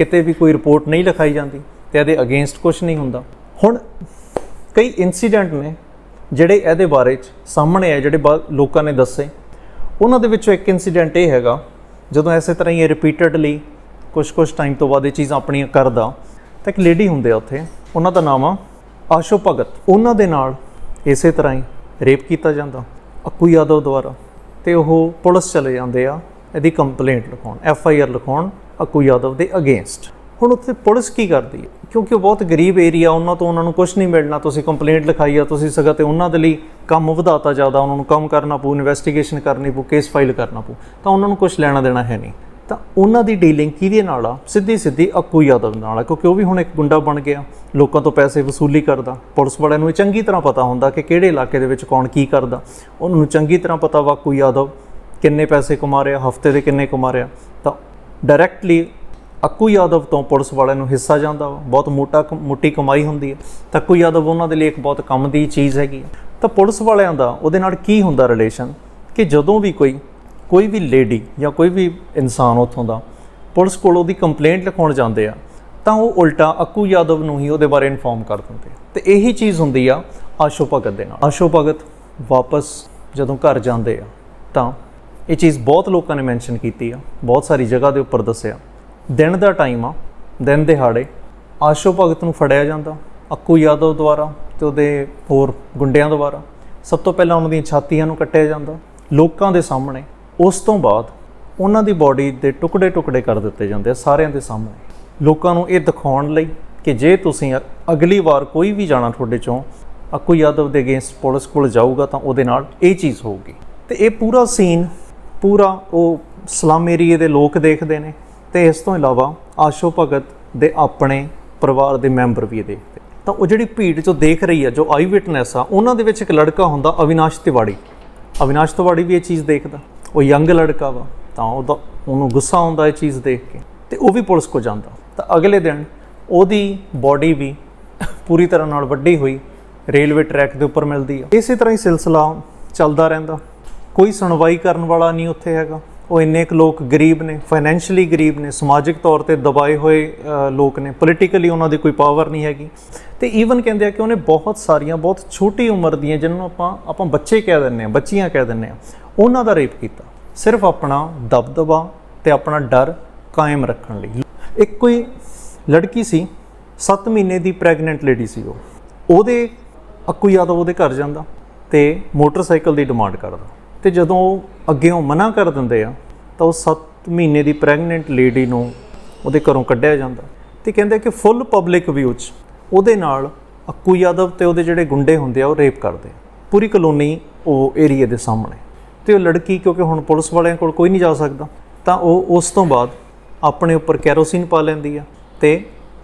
ਕਿਤੇ ਵੀ ਕੋਈ ਰਿਪੋਰਟ ਨਹੀਂ ਲਿਖਾਈ ਜਾਂਦੀ ਤੇ ਇਹਦੇ ਅਗੇਂਸਟ ਕੁਝ ਨਹੀਂ ਹੁੰਦਾ। ਹੁਣ ਕਈ ਇਨਸੀਡੈਂਟ ਨੇ ਜਿਹੜੇ ਇਹਦੇ ਬਾਰੇ ਚ ਸਾਹਮਣੇ ਆ ਜਿਹੜੇ ਬਾ- ਲੋਕਾਂ ਨੇ ਦੱਸੇ। ਉਹਨਾਂ ਦੇ ਵਿੱਚੋਂ ਇੱਕ ਇਨਸੀਡੈਂਟ ਇਹ ਹੈਗਾ, ਜਦੋਂ ਐਸੇ ਤਰ੍ਹਾਂ ਹੀ ਇਹ ਰਿਪੀਟਡਲੀ ਕੁਝ ਕੁਝ ਟਾਈਮ ਤੋਂ ਬਾਅਦ ਇਹ ਚੀਜ਼ਾਂ ਆਪਣੀਆਂ ਕਰਦਾ। ਤਾਂ ਇੱਕ ਲੇਡੀ ਹੁੰਦੇ ਆ ਉੱਥੇ, ਉਹਨਾਂ ਦਾ ਨਾਮ ਆ ਆਸ਼ੋ ਭਗਤ। ਉਹਨਾਂ ਦੇ ਨਾਲ ਇਸੇ ਤਰ੍ਹਾਂ ਹੀ ਰੇਪ ਕੀਤਾ ਜਾਂਦਾ, ਅਕੂ ਯਾਦਵ ਦੁਆਰਾ। ਤੇ ਉਹ ਪੁਲਿਸ ਚਲੇ ਜਾਂਦੇ ਆ, ਇਹਦੀ ਕੰਪਲੇਂਟ ਲਿਖਾਉਣ ਐਫ ਆਈ ਆਰ ਲਿਖਾਉਣ। ਅਕੂ ਯਾਦਵ ਦੇ ਅਗੇਂਸਟ ਹੁਣ ਉੱਥੇ ਪੁਲਿਸ ਕੀ ਕਰਦੀ ਹੈ? ਕਿਉਂਕਿ ਉਹ ਬਹੁਤ ਗਰੀਬ ਏਰੀਆ ਉਹਨਾਂ ਤੋਂ ਉਹਨਾਂ ਨੂੰ ਕੁਝ ਨਹੀਂ ਮਿਲਣਾ। ਤੁਸੀਂ ਕੰਪਲੇਂਟ ਲਿਖਾਈ ਆ, ਤੁਸੀਂ ਸਗਾ ਤੇ ਉਹਨਾਂ ਦੇ ਲਈ ਕੰਮ ਵਧਾਤਾ ਜ਼ਿਆਦਾ, ਉਹਨਾਂ ਨੂੰ ਕੰਮ ਕਰਨਾ ਪਊ ਇਨਵੈਸਟੀਗੇਸ਼ਨ ਕਰਨੀ ਪਊ ਕੇਸ ਫਾਈਲ ਕਰਨਾ ਪਊ। ਤਾਂ ਉਹਨਾਂ ਨੂੰ ਕੁਝ ਲੈਣਾ ਦੇਣਾ ਹੈ ਨਹੀਂ। ਤਾਂ ਉਹਨਾਂ ਦੀ ਡੀਲਿੰਗ ਕਿਹਦੇ ਨਾਲ ਆ? ਸਿੱਧੀ ਸਿੱਧੀ ਅਕੂ ਯਾਦਵ ਨਾਲ ਆ, ਕਿਉਂਕਿ ਉਹ ਵੀ ਹੁਣ ਇੱਕ ਗੁੰਡਾ ਬਣ ਗਿਆ। ਲੋਕਾਂ ਤੋਂ ਪੈਸੇ ਵਸੂਲੀ ਕਰਦਾ। ਪੁਲਿਸ ਵਾਲਿਆਂ ਨੂੰ ਇਹ ਚੰਗੀ ਤਰ੍ਹਾਂ ਪਤਾ ਹੁੰਦਾ ਕਿ ਕਿਹੜੇ ਇਲਾਕੇ ਦੇ ਵਿੱਚ ਕੌਣ ਕੀ ਕਰਦਾ। ਉਹਨਾਂ ਨੂੰ ਚੰਗੀ ਤਰ੍ਹਾਂ ਪਤਾ ਵਾ ਅਕੂ ਯਾਦਵ ਕਿੰਨੇ ਪੈਸੇ ਕਮਾ ਰਿਹਾ, ਹਫ਼ਤੇ ਦੇ ਕਿੰਨੇ ਕਮਾ ਰਿਹਾ। ਤਾਂ ਡਾਇਰੈਕਟਲੀ ਅੱਕੂ ਯਾਦਵ ਤੋਂ ਪੁਲਿਸ ਵਾਲਿਆਂ ਨੂੰ ਹਿੱਸਾ ਜਾਂਦਾ ਵਾ। ਬਹੁਤ ਮੋਟਾ ਮੋਟੀ ਕਮਾਈ ਹੁੰਦੀ ਹੈ। ਤਾਂ ਅੱਕੂ ਯਾਦਵ ਉਹਨਾਂ ਦੇ ਲਈ ਇੱਕ ਬਹੁਤ ਕੰਮ ਦੀ ਚੀਜ਼ ਹੈਗੀ ਤਾਂ ਪੁਲਿਸ ਵਾਲਿਆਂ ਦਾ ਉਹਦੇ ਨਾਲ ਕੀ ਹੁੰਦਾ ਰਿਲੇਸ਼ਨ ਕਿ ਜਦੋਂ ਵੀ ਕੋਈ ਕੋਈ ਵੀ ਲੇਡੀ ਜਾਂ ਕੋਈ ਵੀ ਇਨਸਾਨ ਉੱਥੋਂ ਦਾ ਪੁਲਿਸ ਕੋਲ ਉਹਦੀ ਕੰਪਲੇਂਟ ਲਿਖਾਉਣ ਜਾਂਦੇ ਆ, ਤਾਂ ਉਹ ਉਲਟਾ ਅੱਕੂ ਯਾਦਵ ਨੂੰ ਹੀ ਉਹਦੇ ਬਾਰੇ ਇਨਫੋਰਮ ਕਰ ਦਿੰਦੇ ਆ। ਤੇ ਇਹੀ ਚੀਜ਼ ਹੁੰਦੀ ਆ ਆਸ਼ੋ ਭਗਤ ਦੇ ਨਾਲ। ਆਸ਼ੋ ਭਗਤ ਵਾਪਸ ਜਦੋਂ ਘਰ ਜਾਂਦੇ ਆ, ਤਾਂ ਇਹ ਚੀਜ਼ ਬਹੁਤ ਲੋਕਾਂ ਨੇ ਮੈਂਸ਼ਨ ਕੀਤੀ ਆ, ਬਹੁਤ ਸਾਰੀ ਜਗ੍ਹਾ ਦੇ ਉੱਪਰ ਦੱਸਿਆ। ਦਿਨ ਦਾ ਟਾਈਮ ਆ, ਦਿਨ ਦਿਹਾੜੇ, ਆਸ਼ੋ ਭਗਤ ਨੂੰ ਫੜਿਆ ਜਾਂਦਾ, ਅੱਕੂ ਯਾਦਵ ਦੁਆਰਾ ਤੇ ਉਹਦੇ ਹੋਰ ਗੁੰਡਿਆਂ ਦੁਆਰਾ। ਸਭ ਤੋਂ ਪਹਿਲਾਂ ਉਹਨਾਂ ਦੀਆਂ ਛਾਤੀਆਂ ਨੂੰ ਕੱਟਿਆ ਜਾਂਦਾ। ਲੋਕਾਂ ਦੇ ਸਾਹਮਣੇ, ਉਸ ਤੋਂ ਬਾਅਦ ਉਹਨਾਂ ਦੀ ਬਾਡੀ ਦੇ ਟੁਕੜੇ-ਟੁਕੜੇ ਕਰ ਦਿੱਤੇ ਜਾਂਦੇ ਆ ਸਾਰਿਆਂ ਦੇ ਸਾਹਮਣੇ। ਲੋਕਾਂ ਨੂੰ ਇਹ ਦਿਖਾਉਣ ਲਈ ਕਿ ਜੇ ਤੁਸੀਂ ਅ- ਅਗਲੀ ਵਾਰ ਕੋਈ ਵੀ ਜਾਣਾ ਤੁਹਾਡੇ ਚੋਂ ਅਕੂ ਯਾਦਵ ਦੇ ਅਗੇਂਸਟ ਪੁਲਿਸ ਕੋਲ ਜਾਊਗਾ ਤਾਂ ਉਹਦੇ ਨਾਲ ਇਹ ਚੀਜ਼ ਹੋਊਗੀ। ਤੇ ਇਹ ਪੂਰਾ ਸੀਨ ਪੂਰਾ ਉਹ ਸਲਮ ਏਰੀਏ ਦੇ ਲੋਕ ਦੇਖਦੇ ਨੇ ਤੇ ਇਸ ਤੋਂ ਇਲਾਵਾ ਆਸ਼ੋ ਭਗਤ ਦੇ ਆਪਣੇ ਪਰਿਵਾਰ ਦੇ ਮੈਂਬਰ ਵੀ ਇਹ ਦੇਖਦੇ ਤਾਂ ਉਹ ਜਿਹੜੀ ਭੀੜ ਜੋ ਦੇਖ ਰਹੀ ਆ ਜੋ ਆਈ ਵਿਟਨੈਸ ਆ, ਉਹਨਾਂ ਦੇ ਵਿੱਚ ਇੱਕ ਲੜਕਾ ਹੁੰਦਾ ਅਵਿਨਾਸ਼ ਤਿਵਾੜੀ। ਅਵਿਨਾਸ਼ ਤਿਵਾੜੀ ਵੀ ਇਹ ਚੀਜ਼ ਦੇਖਦਾ। ਉਹ ਯੰਗ ਲੜਕਾ ਵਾ, ਤਾਂ ਉਹਦਾ ਉਹਨੂੰ ਗੁੱਸਾ ਆਉਂਦਾ ਇਹ ਚੀਜ਼ ਦੇਖ ਕੇ ਤੇ ਉਹ ਵੀ ਪੁਲਿਸ ਕੋ ਜਾਂਦਾ। ਤਾਂ ਅਗਲੇ ਦਿਨ ਉਹਦੀ ਬਾਡੀ ਵੀ ਪੂਰੀ ਤਰ੍ਹਾਂ ਨਾਲ ਵੱਡੀ ਹੋਈ, ਰੇਲਵੇ ਟਰੈਕ ਦੇ ਉੱਪਰ ਮਿਲਦੀ ਆ। ਇਸੇ ਤਰ੍ਹਾਂ ਹੀ ਸਿਲਸਿਲਾ ਚੱਲਦਾ ਰਹਿੰਦਾ। ਕੋਈ ਸੁਣਵਾਈ ਕਰਨ ਵਾਲਾ ਨਹੀਂ ਉੱਥੇ ਹੈਗਾ। ਉਹ ਇੰਨੇ ਕੁ ਲੋਕ ਗਰੀਬ ਨੇ ਫਾਈਨੈਂਸ਼ੀਅਲੀ ਗਰੀਬ ਨੇ, ਸਮਾਜਿਕ ਤੌਰ ਤੇ ਦਬਾਏ ਹੋਏ ਲੋਕ ਨੇ। ਪੋਲੀਟੀਕਲੀ ਉਹਨਾਂ ਦੀ ਕੋਈ ਪਾਵਰ ਨਹੀਂ ਹੈਗੀ। ਤੇ ਈਵਨ ਕਹਿੰਦੇ ਆ ਕਿ ਉਹਨੇ ਬਹੁਤ ਸਾਰੀਆਂ, ਬਹੁਤ ਛੋਟੀ ਉਮਰ ਦੀਆਂ ਜਿਹਨੂੰ ਆਪਾਂ ਆਪਾਂ ਬੱਚੇ ਕਹਿ ਦਿੰਨੇ ਆ ਬੱਚੀਆਂ ਕਹਿ ਦਿੰਨੇ ਆ ਉਹਨਾਂ ਦਾ ਰੇਪ ਕੀਤਾ। ਸਿਰਫ ਆਪਣਾ ਦਬਦਬਾ ਤੇ ਆਪਣਾ ਡਰ ਕਾਇਮ ਰੱਖਣ ਲਈ। ਇੱਕ ਕੋਈ ਲੜਕੀ ਸੀ 7 ਮਹੀਨੇ ਦੀ ਪ੍ਰੈਗਨੈਂਟ ਲੇਡੀ ਸੀ ਉਹ। ਉਹਦੇ, ਅੱਕੂ ਯਾਦਵ ਉਹਦੇ ਘਰ ਜਾਂਦਾ ਤੇ ਮੋਟਰਸਾਈਕਲ ਦੀ ਡਿਮਾਂਡ ਕਰਦਾ। ਤੇ ਜਦੋਂ ਉਹ ਅੱਗੇ ਉਹ ਮਨਾ ਕਰ ਦਿੰਦੇ ਆ, ਤਾਂ ਉਹ 7 ਮਹੀਨੇ ਦੀ ਪ੍ਰੈਗਨੈਂਟ ਲੇਡੀ ਨੂੰ ਉਹਦੇ ਘਰੋਂ ਕੱਢਿਆ ਜਾਂਦਾ ਤੇ ਕਹਿੰਦੇ ਕਿ ਫੁੱਲ ਪਬਲਿਕ ਵਿਊ 'ਚ ਉਹਦੇ ਨਾਲ ਅੱਕੂ ਯਾਦਵ ਤੇ ਉਹਦੇ ਜਿਹੜੇ ਗੁੰਡੇ ਹੁੰਦੇ ਆ, ਉਹ ਰੇਪ ਕਰਦੇ ਪੂਰੀ ਕਲੋਨੀ ਉਹ ਏਰੀਆ ਦੇ ਸਾਹਮਣੇ। ਤੇ ਉਹ ਲੜਕੀ ਕਿਉਂਕਿ ਹੁਣ ਪੁਲਿਸ ਵਾਲਿਆਂ ਕੋਲ ਕੋਈ ਨਹੀਂ ਜਾ ਸਕਦਾ, ਤਾਂ ਉਹ ਉਸ ਤੋਂ ਬਾਅਦ ਆਪਣੇ ਉੱਪਰ ਕੈਰੋਸਿਨ ਪਾ ਲੈਂਦੀ ਆ ਤੇ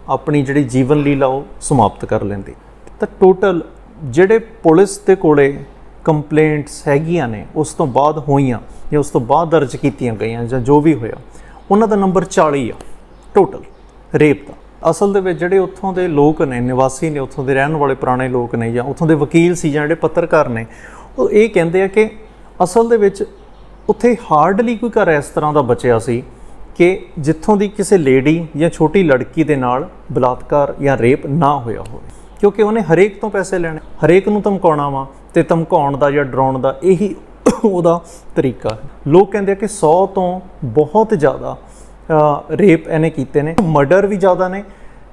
ਆਪਣੀ ਜਿਹੜੀ ਜੀਵਨ ਲੀਲਾ ਉਹ ਸਮਾਪਤ ਕਰ ਲੈਂਦੀ। ਤਾਂ ਟੋਟਲ ਜਿਹੜੇ ਪੁਲਿਸ ਦੇ ਕੋਲੇ ਕੰਪਲੇਂਟਸ ਹੈਗੀਆਂ ਨੇ, ਉਸ ਤੋਂ ਬਾਅਦ ਹੋਈਆਂ ਜਾਂ ਉਸ ਤੋਂ ਬਾਅਦ ਦਰਜ ਕੀਤੀਆਂ ਗਈਆਂ ਜਾਂ ਜੋ ਵੀ ਹੋਇਆ, ਉਹਨਾਂ ਦਾ ਨੰਬਰ 40 ਆ ਟੋਟਲ ਰੇਪ ਦਾ। ਅਸਲ ਦੇ ਵਿੱਚ ਜਿਹੜੇ ਉੱਥੋਂ ਦੇ ਲੋਕ ਨੇ, ਨਿਵਾਸੀ ਨੇ, ਉੱਥੋਂ ਦੇ ਰਹਿਣ ਵਾਲੇ ਪੁਰਾਣੇ ਲੋਕ ਨੇ ਜਾਂ ਉੱਥੋਂ ਦੇ ਵਕੀਲ ਸੀ ਜਾਂ ਜਿਹੜੇ ਪੱਤਰਕਾਰ ਨੇ, ਉਹ ਇਹ ਕਹਿੰਦੇ ਆ ਕਿ ਅਸਲ ਦੇ ਵਿੱਚ ਉੱਥੇ ਹਾਰਡਲੀ ਕੋਈ ਘਰ ਇਸ ਤਰ੍ਹਾਂ ਦਾ ਬਚਿਆ ਸੀ ਕਿ ਜਿੱਥੋਂ ਦੀ ਕਿਸੇ ਲੇਡੀ ਜਾਂ ਛੋਟੀ ਲੜਕੀ ਦੇ ਨਾਲ ਬਲਾਤਕਾਰ ਜਾਂ ਰੇਪ ਨਾ ਹੋਇਆ ਹੋਵੇ। ਕਿਉਂਕਿ ਉਹਨੇ ਹਰੇਕ ਤੋਂ ਪੈਸੇ ਲੈਣੇ, ਹਰੇਕ ਨੂੰ ਧਮਕਾਉਣਾ ਵਾ ਤੇ ਧਮਕਾਉਣ ਦਾ ਜਾਂ ਡਰਾਉਣ ਦਾ ਇਹੀ ਉਹਦਾ ਤਰੀਕਾ ਹੈ। ਲੋਕ ਕਹਿੰਦੇ ਆ ਕਿ 100 ਤੋਂ ਬਹੁਤ ਜ਼ਿਆਦਾ ਰੇਪ ਇਹਨੇ ਕੀਤੇ ਨੇ ਮਰਡਰ ਵੀ ਜ਼ਿਆਦਾ ਨੇ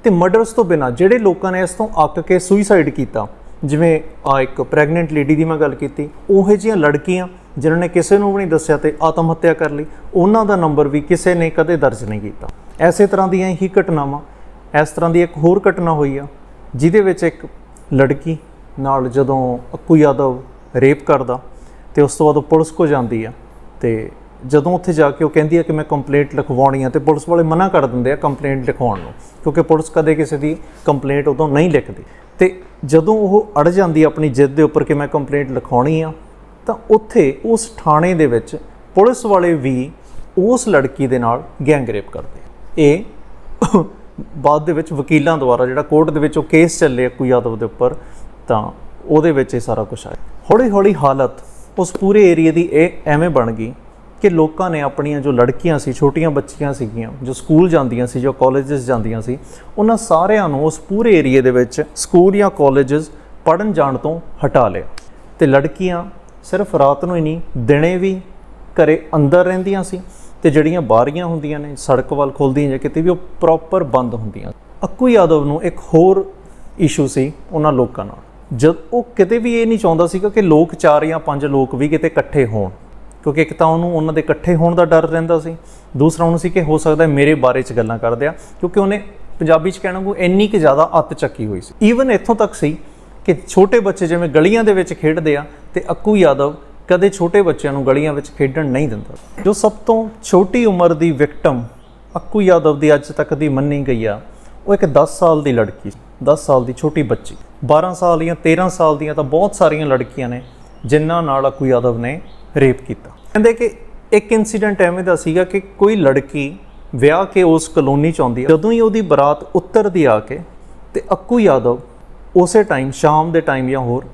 ਤੇ ਮਰਡਰਸ ਤੋਂ ਬਿਨਾ ਜਿਹੜੇ ਲੋਕਾਂ ਨੇ ਇਸ ਤੋਂ ਅੱਕ ਕੇ ਸੁਈਸਾਈਡ ਕੀਤਾ, ਜਿਵੇਂ ਆ ਇੱਕ ਪ੍ਰੈਗਨੈਂਟ ਲੇਡੀ ਦੀ ਮੈਂ ਗੱਲ ਕੀਤੀ, ਉਹੇ ਜਿਹੀਆਂ ਲੜਕੀਆਂ ਜਿਨ੍ਹਾਂ ਨੇ ਕਿਸੇ ਨੂੰ ਵੀ ਨਹੀਂ ਦੱਸਿਆ ਤੇ ਆਤਮ ਹੱਤਿਆ ਕਰ ਲਈ, ਉਹਨਾਂ ਦਾ ਨੰਬਰ ਵੀ ਕਿਸੇ ਨੇ ਕਦੇ ਦਰਜ ਨਹੀਂ ਕੀਤਾ। ਐਸੇ ਤਰ੍ਹਾਂ ਦੀਆਂ ਹੀ ਘਟਨਾਵਾਂ, ਇਸ ਤਰ੍ਹਾਂ ਦੀ ਇੱਕ ਹੋਰ ਘਟਨਾ ਹੋਈ ਆ ਜਿਹਦੇ ਵਿੱਚ ਇੱਕ ਲੜਕੀ ਨਾਲ ਜਦੋਂ ਅੱਕੂ ਯਾਦਵ ਰੇਪ ਕਰਦਾ ਤੇ ਉਸ ਤੋਂ ਬਾਅਦ ਉਹ ਪੁਲਿਸ ਕੋ ਜਾਂਦੀ ਆ ਤੇ ਜਦੋਂ ਉੱਥੇ ਜਾ ਕੇ ਉਹ ਕਹਿੰਦੀ ਆ ਕਿ ਮੈਂ ਕੰਪਲੇਂਟ ਲਿਖਵਾਉਣੀ ਆ ਤੇ ਪੁਲਿਸ ਵਾਲੇ ਮਨਾ ਕਰ ਦਿੰਦੇ ਆ ਕੰਪਲੇਂਟ ਲਿਖਵਾਉਣ ਨੂੰ, ਕਿਉਂਕਿ ਪੁਲਿਸ ਕਦੇ ਕਿਸੇ ਦੀ ਕੰਪਲੇਂਟ ਉਦੋਂ ਨਹੀਂ ਲਿਖਦੀ। ਤੇ ਜਦੋਂ ਉਹ ਅੜ ਜਾਂਦੀ ਆਪਣੀ ਜਿੱਦ ਦੇ ਉੱਪਰ ਕਿ ਮੈਂ ਕੰਪਲੇਂਟ ਲਿਖਾਉਣੀ ਆ, ਤਾਂ ਉੱਥੇ ਉਸ ਥਾਣੇ ਦੇ ਵਿੱਚ ਪੁਲਿਸ ਵਾਲੇ ਵੀ ਉਸ ਲੜਕੀ ਦੇ ਨਾਲ ਗੈਂਗ ਰੇਪ ਕਰਦੇ ਇਹ ਬਾਅਦ ਦੇ ਵਿੱਚ ਵਕੀਲਾਂ ਦੁਆਰਾ ਜਿਹੜਾ ਕੋਰਟ ਦੇ ਵਿੱਚ ਉਹ ਕੇਸ ਚੱਲੇ ਕੋਈ ਯਾਦਵ ਦੇ ਉੱਪਰ, ਤਾਂ ਉਹਦੇ ਵਿੱਚ ਇਹ ਸਾਰਾ ਕੁਝ ਆਇਆ। ਹੌਲੀ ਹੌਲੀ ਹਾਲਤ ਉਸ ਪੂਰੇ ਏਰੀਆ ਦੀ ਇਹ ਐਵੇਂ ਬਣ ਗਈ ਕਿ ਲੋਕਾਂ ਨੇ ਆਪਣੀਆਂ ਜੋ ਲੜਕੀਆਂ ਸੀ, ਛੋਟੀਆਂ ਬੱਚੀਆਂ ਸੀਗੀਆਂ, ਜੋ ਸਕੂਲ ਜਾਂਦੀਆਂ ਸੀ, ਜੋ ਕਾਲਜਸ ਜਾਂਦੀਆਂ ਸੀ, ਉਹਨਾਂ ਸਾਰਿਆਂ ਨੂੰ ਉਸ ਪੂਰੇ ਏਰੀਆ ਦੇ ਵਿੱਚ ਸਕੂਲ ਜਾਂ ਕਾਲਜਸ ਪੜਨ ਜਾਣ ਤੋਂ ਹਟਾ ਲਿਆ। ਤੇ ਲੜਕੀਆਂ ਸਿਰਫ ਰਾਤ ਨੂੰ ਹੀ ਨਹੀਂ, ਦਿਨੇ ਵੀ ਘਰੇ ਅੰਦਰ ਰਹਿੰਦੀਆਂ ਸੀ। ਤੇ ਜਿਹੜੀਆਂ ਬਾਰੀਆਂ ਹੁੰਦੀਆਂ ਨੇ, ਸੜਕ ਵੱਲ ਖੁੱਲਦੀਆਂ ਜਾਂ ਕਿਤੇ ਵੀ, ਉਹ ਪ੍ਰੋਪਰ ਬੰਦ ਹੁੰਦੀਆਂ। ਅੱਕੂ ਯਾਦਵ ਨੂੰ ਇੱਕ ਹੋਰ ਇਸ਼ੂ ਸੀ ਉਹਨਾਂ ਲੋਕਾਂ ਨਾਲ। ਜਦ ਉਹ ਕਿਤੇ ਵੀ ਇਹ ਨਹੀਂ ਚਾਹੁੰਦਾ ਸੀਗਾ ਕਿ ਲੋਕ ਚਾਰ ਜਾਂ ਪੰਜ ਲੋਕ ਵੀ ਕਿਤੇ ਇਕੱਠੇ ਹੋਣ, ਕਿਉਂਕਿ ਇੱਕ ਤਾਂ ਉਹਨੂੰ ਉਹਨਾਂ ਦੇ ਇਕੱਠੇ ਹੋਣ ਦਾ ਡਰ ਰਹਿੰਦਾ ਸੀ, ਦੂਸਰਾ ਉਹਨੂੰ ਸੀ ਕਿ ਹੋ ਸਕਦਾ ਮੇਰੇ ਬਾਰੇ 'ਚ ਗੱਲਾਂ ਕਰਦੇ ਆ ਕਿਉਂਕਿ ਉਹਨੇ ਪੰਜਾਬੀ 'ਚ ਕਹਿਣਾ ਕੋ ਇੰਨੀ ਕਿ ਜ਼ਿਆਦਾ ਅੱਤ ਚੱਕੀ ਹੋਈ ਸੀ। ਈਵਨ ਇੱਥੋਂ ਤੱਕ ਸੀ ਕਿ ਛੋਟੇ ਬੱਚੇ ਜਿਵੇਂ ਗਲੀਆਂ ਦੇ ਵਿੱਚ ਖੇਡਦੇ ਆ, ਤੇ ਅੱਕੂ ਯਾਦਵ ਕਦੇ ਛੋਟੇ ਬੱਚਿਆਂ ਨੂੰ ਗਲੀਆਂ ਵਿੱਚ ਖੇਡਣ ਨਹੀਂ ਦਿੰਦਾ। ਜੋ ਸਭ ਤੋਂ ਛੋਟੀ ਉਮਰ ਦੀ ਵਿਕਟਮ ਅੱਕੂ ਯਾਦਵ ਦੀ ਅੱਜ ਤੱਕ ਦੀ ਮੰਨੀ ਗਈ ਆ, ਉਹ ਇੱਕ 10 ਸਾਲ ਦੀ ਲੜਕੀ 10 ਸਾਲ ਦੀ ਛੋਟੀ ਬੱਚੀ। 12 ਸਾਲ ਜਾਂ 13 ਸਾਲ ਦੀਆਂ ਤਾਂ ਬਹੁਤ ਸਾਰੀਆਂ ਲੜਕੀਆਂ ਨੇ, ਜਿਨ੍ਹਾਂ ਨਾਲ ਅੱਕੂ ਯਾਦਵ ਨੇ ਰੇਪ ਕੀਤਾ। ਕਹਿੰਦੇ ਕਿ ਇੱਕ ਇਨਸੀਡੈਂਟ ਐਵੇਂ ਦਾ ਸੀਗਾ ਕਿ ਕੋਈ ਲੜਕੀ ਵਿਆਹ ਕੇ ਉਸ ਕਲੋਨੀ ਚ ਆਉਂਦੀ ਜਦੋਂ ਹੀ ਉਹਦੀ ਬਰਾਤ ਉੱਤਰਦੀ ਆ ਕੇ ਤੇ ਅੱਕੂ ਯਾਦਵ ਉਸੇ ਟਾਈਮ ਸ਼ਾਮ ਦੇ ਟਾਈਮ ਜਾਂ ਹੋਰ,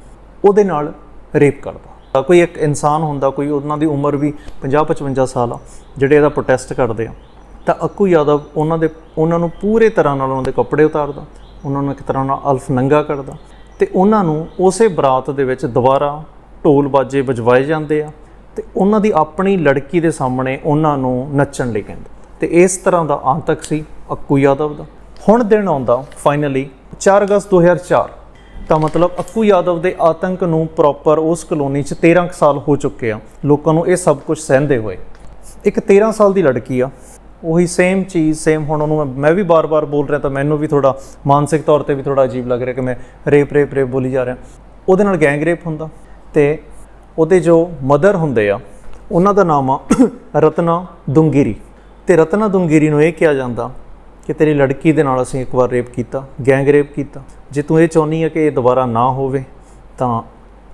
ਉਹਦੇ ਨਾਲ ਰੇਪ ਕਰਦਾ। ਕੋਈ ਇੱਕ ਇਨਸਾਨ ਹੁੰਦਾ, ਕੋਈ ਉਹਨਾਂ ਦੀ ਉਮਰ ਵੀ 50 55 ਸਾਲ ਆ, ਜਿਹੜੇ ਇਹਦਾ ਪ੍ਰੋਟੈਸਟ ਕਰਦੇ ਆ। ਤਾਂ ਅੱਕੂ ਯਾਦਵ ਉਹਨਾਂ ਦੇ, ਉਹਨਾਂ ਨੂੰ ਪੂਰੇ ਤਰ੍ਹਾਂ ਨਾਲ ਉਹਨਾਂ ਦੇ ਕੱਪੜੇ ਉਤਾਰਦਾ, ਉਹਨਾਂ ਨੂੰ ਇੱਕ ਤਰ੍ਹਾਂ ਨਾਲ ਅਲਫ ਨੰਗਾ ਕਰਦਾ ਤੇ ਉਹਨਾਂ ਨੂੰ ਉਸੇ ਬਰਾਤ ਦੇ ਵਿੱਚ ਦੁਬਾਰਾ ਢੋਲ ਬਾਜੇ ਵਜਵਾਏ ਜਾਂਦੇ ਆ ਤੇ ਉਹਨਾਂ ਦੀ ਆਪਣੀ ਲੜਕੀ ਦੇ ਸਾਹਮਣੇ ਉਹਨਾਂ ਨੂੰ ਨੱਚਣ ਲਈ ਕਹਿੰਦੇ। ਤੇ ਇਸ ਤਰ੍ਹਾਂ ਦਾ ਆਂਤਕ ਸੀ ਅੱਕੂ ਯਾਦਵ ਦਾ। ਹੁਣ ਦਿਨ ਆਉਂਦਾ ਫਾਈਨਲੀ 4 ਅਗਸਤ 2004 ਤਾਂ ਮਤਲਬ ਅੱਕੂ ਯਾਦਵ ਦੇ ਆਤੰਕ ਨੂੰ ਪ੍ਰੋਪਰ ਉਸ ਕਲੋਨੀ 'ਚ 13 ਕੁ ਸਾਲ ਹੋ ਚੁੱਕੇ ਆ। ਲੋਕਾਂ ਨੂੰ ਇਹ ਸਭ ਕੁਝ ਸਹਿੰਦੇ ਹੋਏ। ਇੱਕ 13 ਸਾਲ ਦੀ ਲੜਕੀ ਆ। ਉਹੀ ਸੇਮ ਚੀਜ਼ ਸੇਮ ਹੁਣ ਉਹਨੂੰ ਮੈਂ- ਮੈਂ ਵੀ ਬਾਰ-ਬਾਰ ਬੋਲ ਰਿਹਾ ਤਾਂ ਮੈਨੂੰ ਵੀ ਥੋੜਾ ਮਾਨਸਿਕ ਤੌਰ ਤੇ ਵੀ ਥੋੜਾ ਅਜੀਬ ਲੱਗ ਰਿਹਾ ਕਿ ਮੈਂ ਰੇਪ ਰੇਪ ਰੇਪ ਬੋਲੀ ਜਾ ਰਿਹਾ। ਉਹਦੇ ਨਾਲ ਗੈਂਗ ਰੇਪ ਹੁੰਦਾ। ਤੇ ਉਹਦੇ ਜੋ ਮਦਰ ਹੁੰਦੇ ਆ, ਉਹਨਾਂ ਦਾ ਨਾਮ ਆ ਰਤਨਾ ਦੁੰਗੀਰੀ। ਤੇ ਰਤਨਾ ਦੁੰਗੀਰੀ ਨੂੰ ਇਹ ਕਿਹਾ ਜਾਂਦਾ ਕਿ ਤੇਰੀ ਲੜਕੀ ਦੇ ਨਾਲ ਅਸੀਂ ਇੱਕ ਵਾਰ ਰੇਪ ਕੀਤਾ ਗੈਂਗ ਰੇਪ ਕੀਤਾ। ਜੇ ਤੂੰ ਇਹ ਚਾਹੁੰਦੀ ਹੈ ਕਿ ਇਹ ਦੁਬਾਰਾ ਨਾ ਹੋਵੇ, ਤਾਂ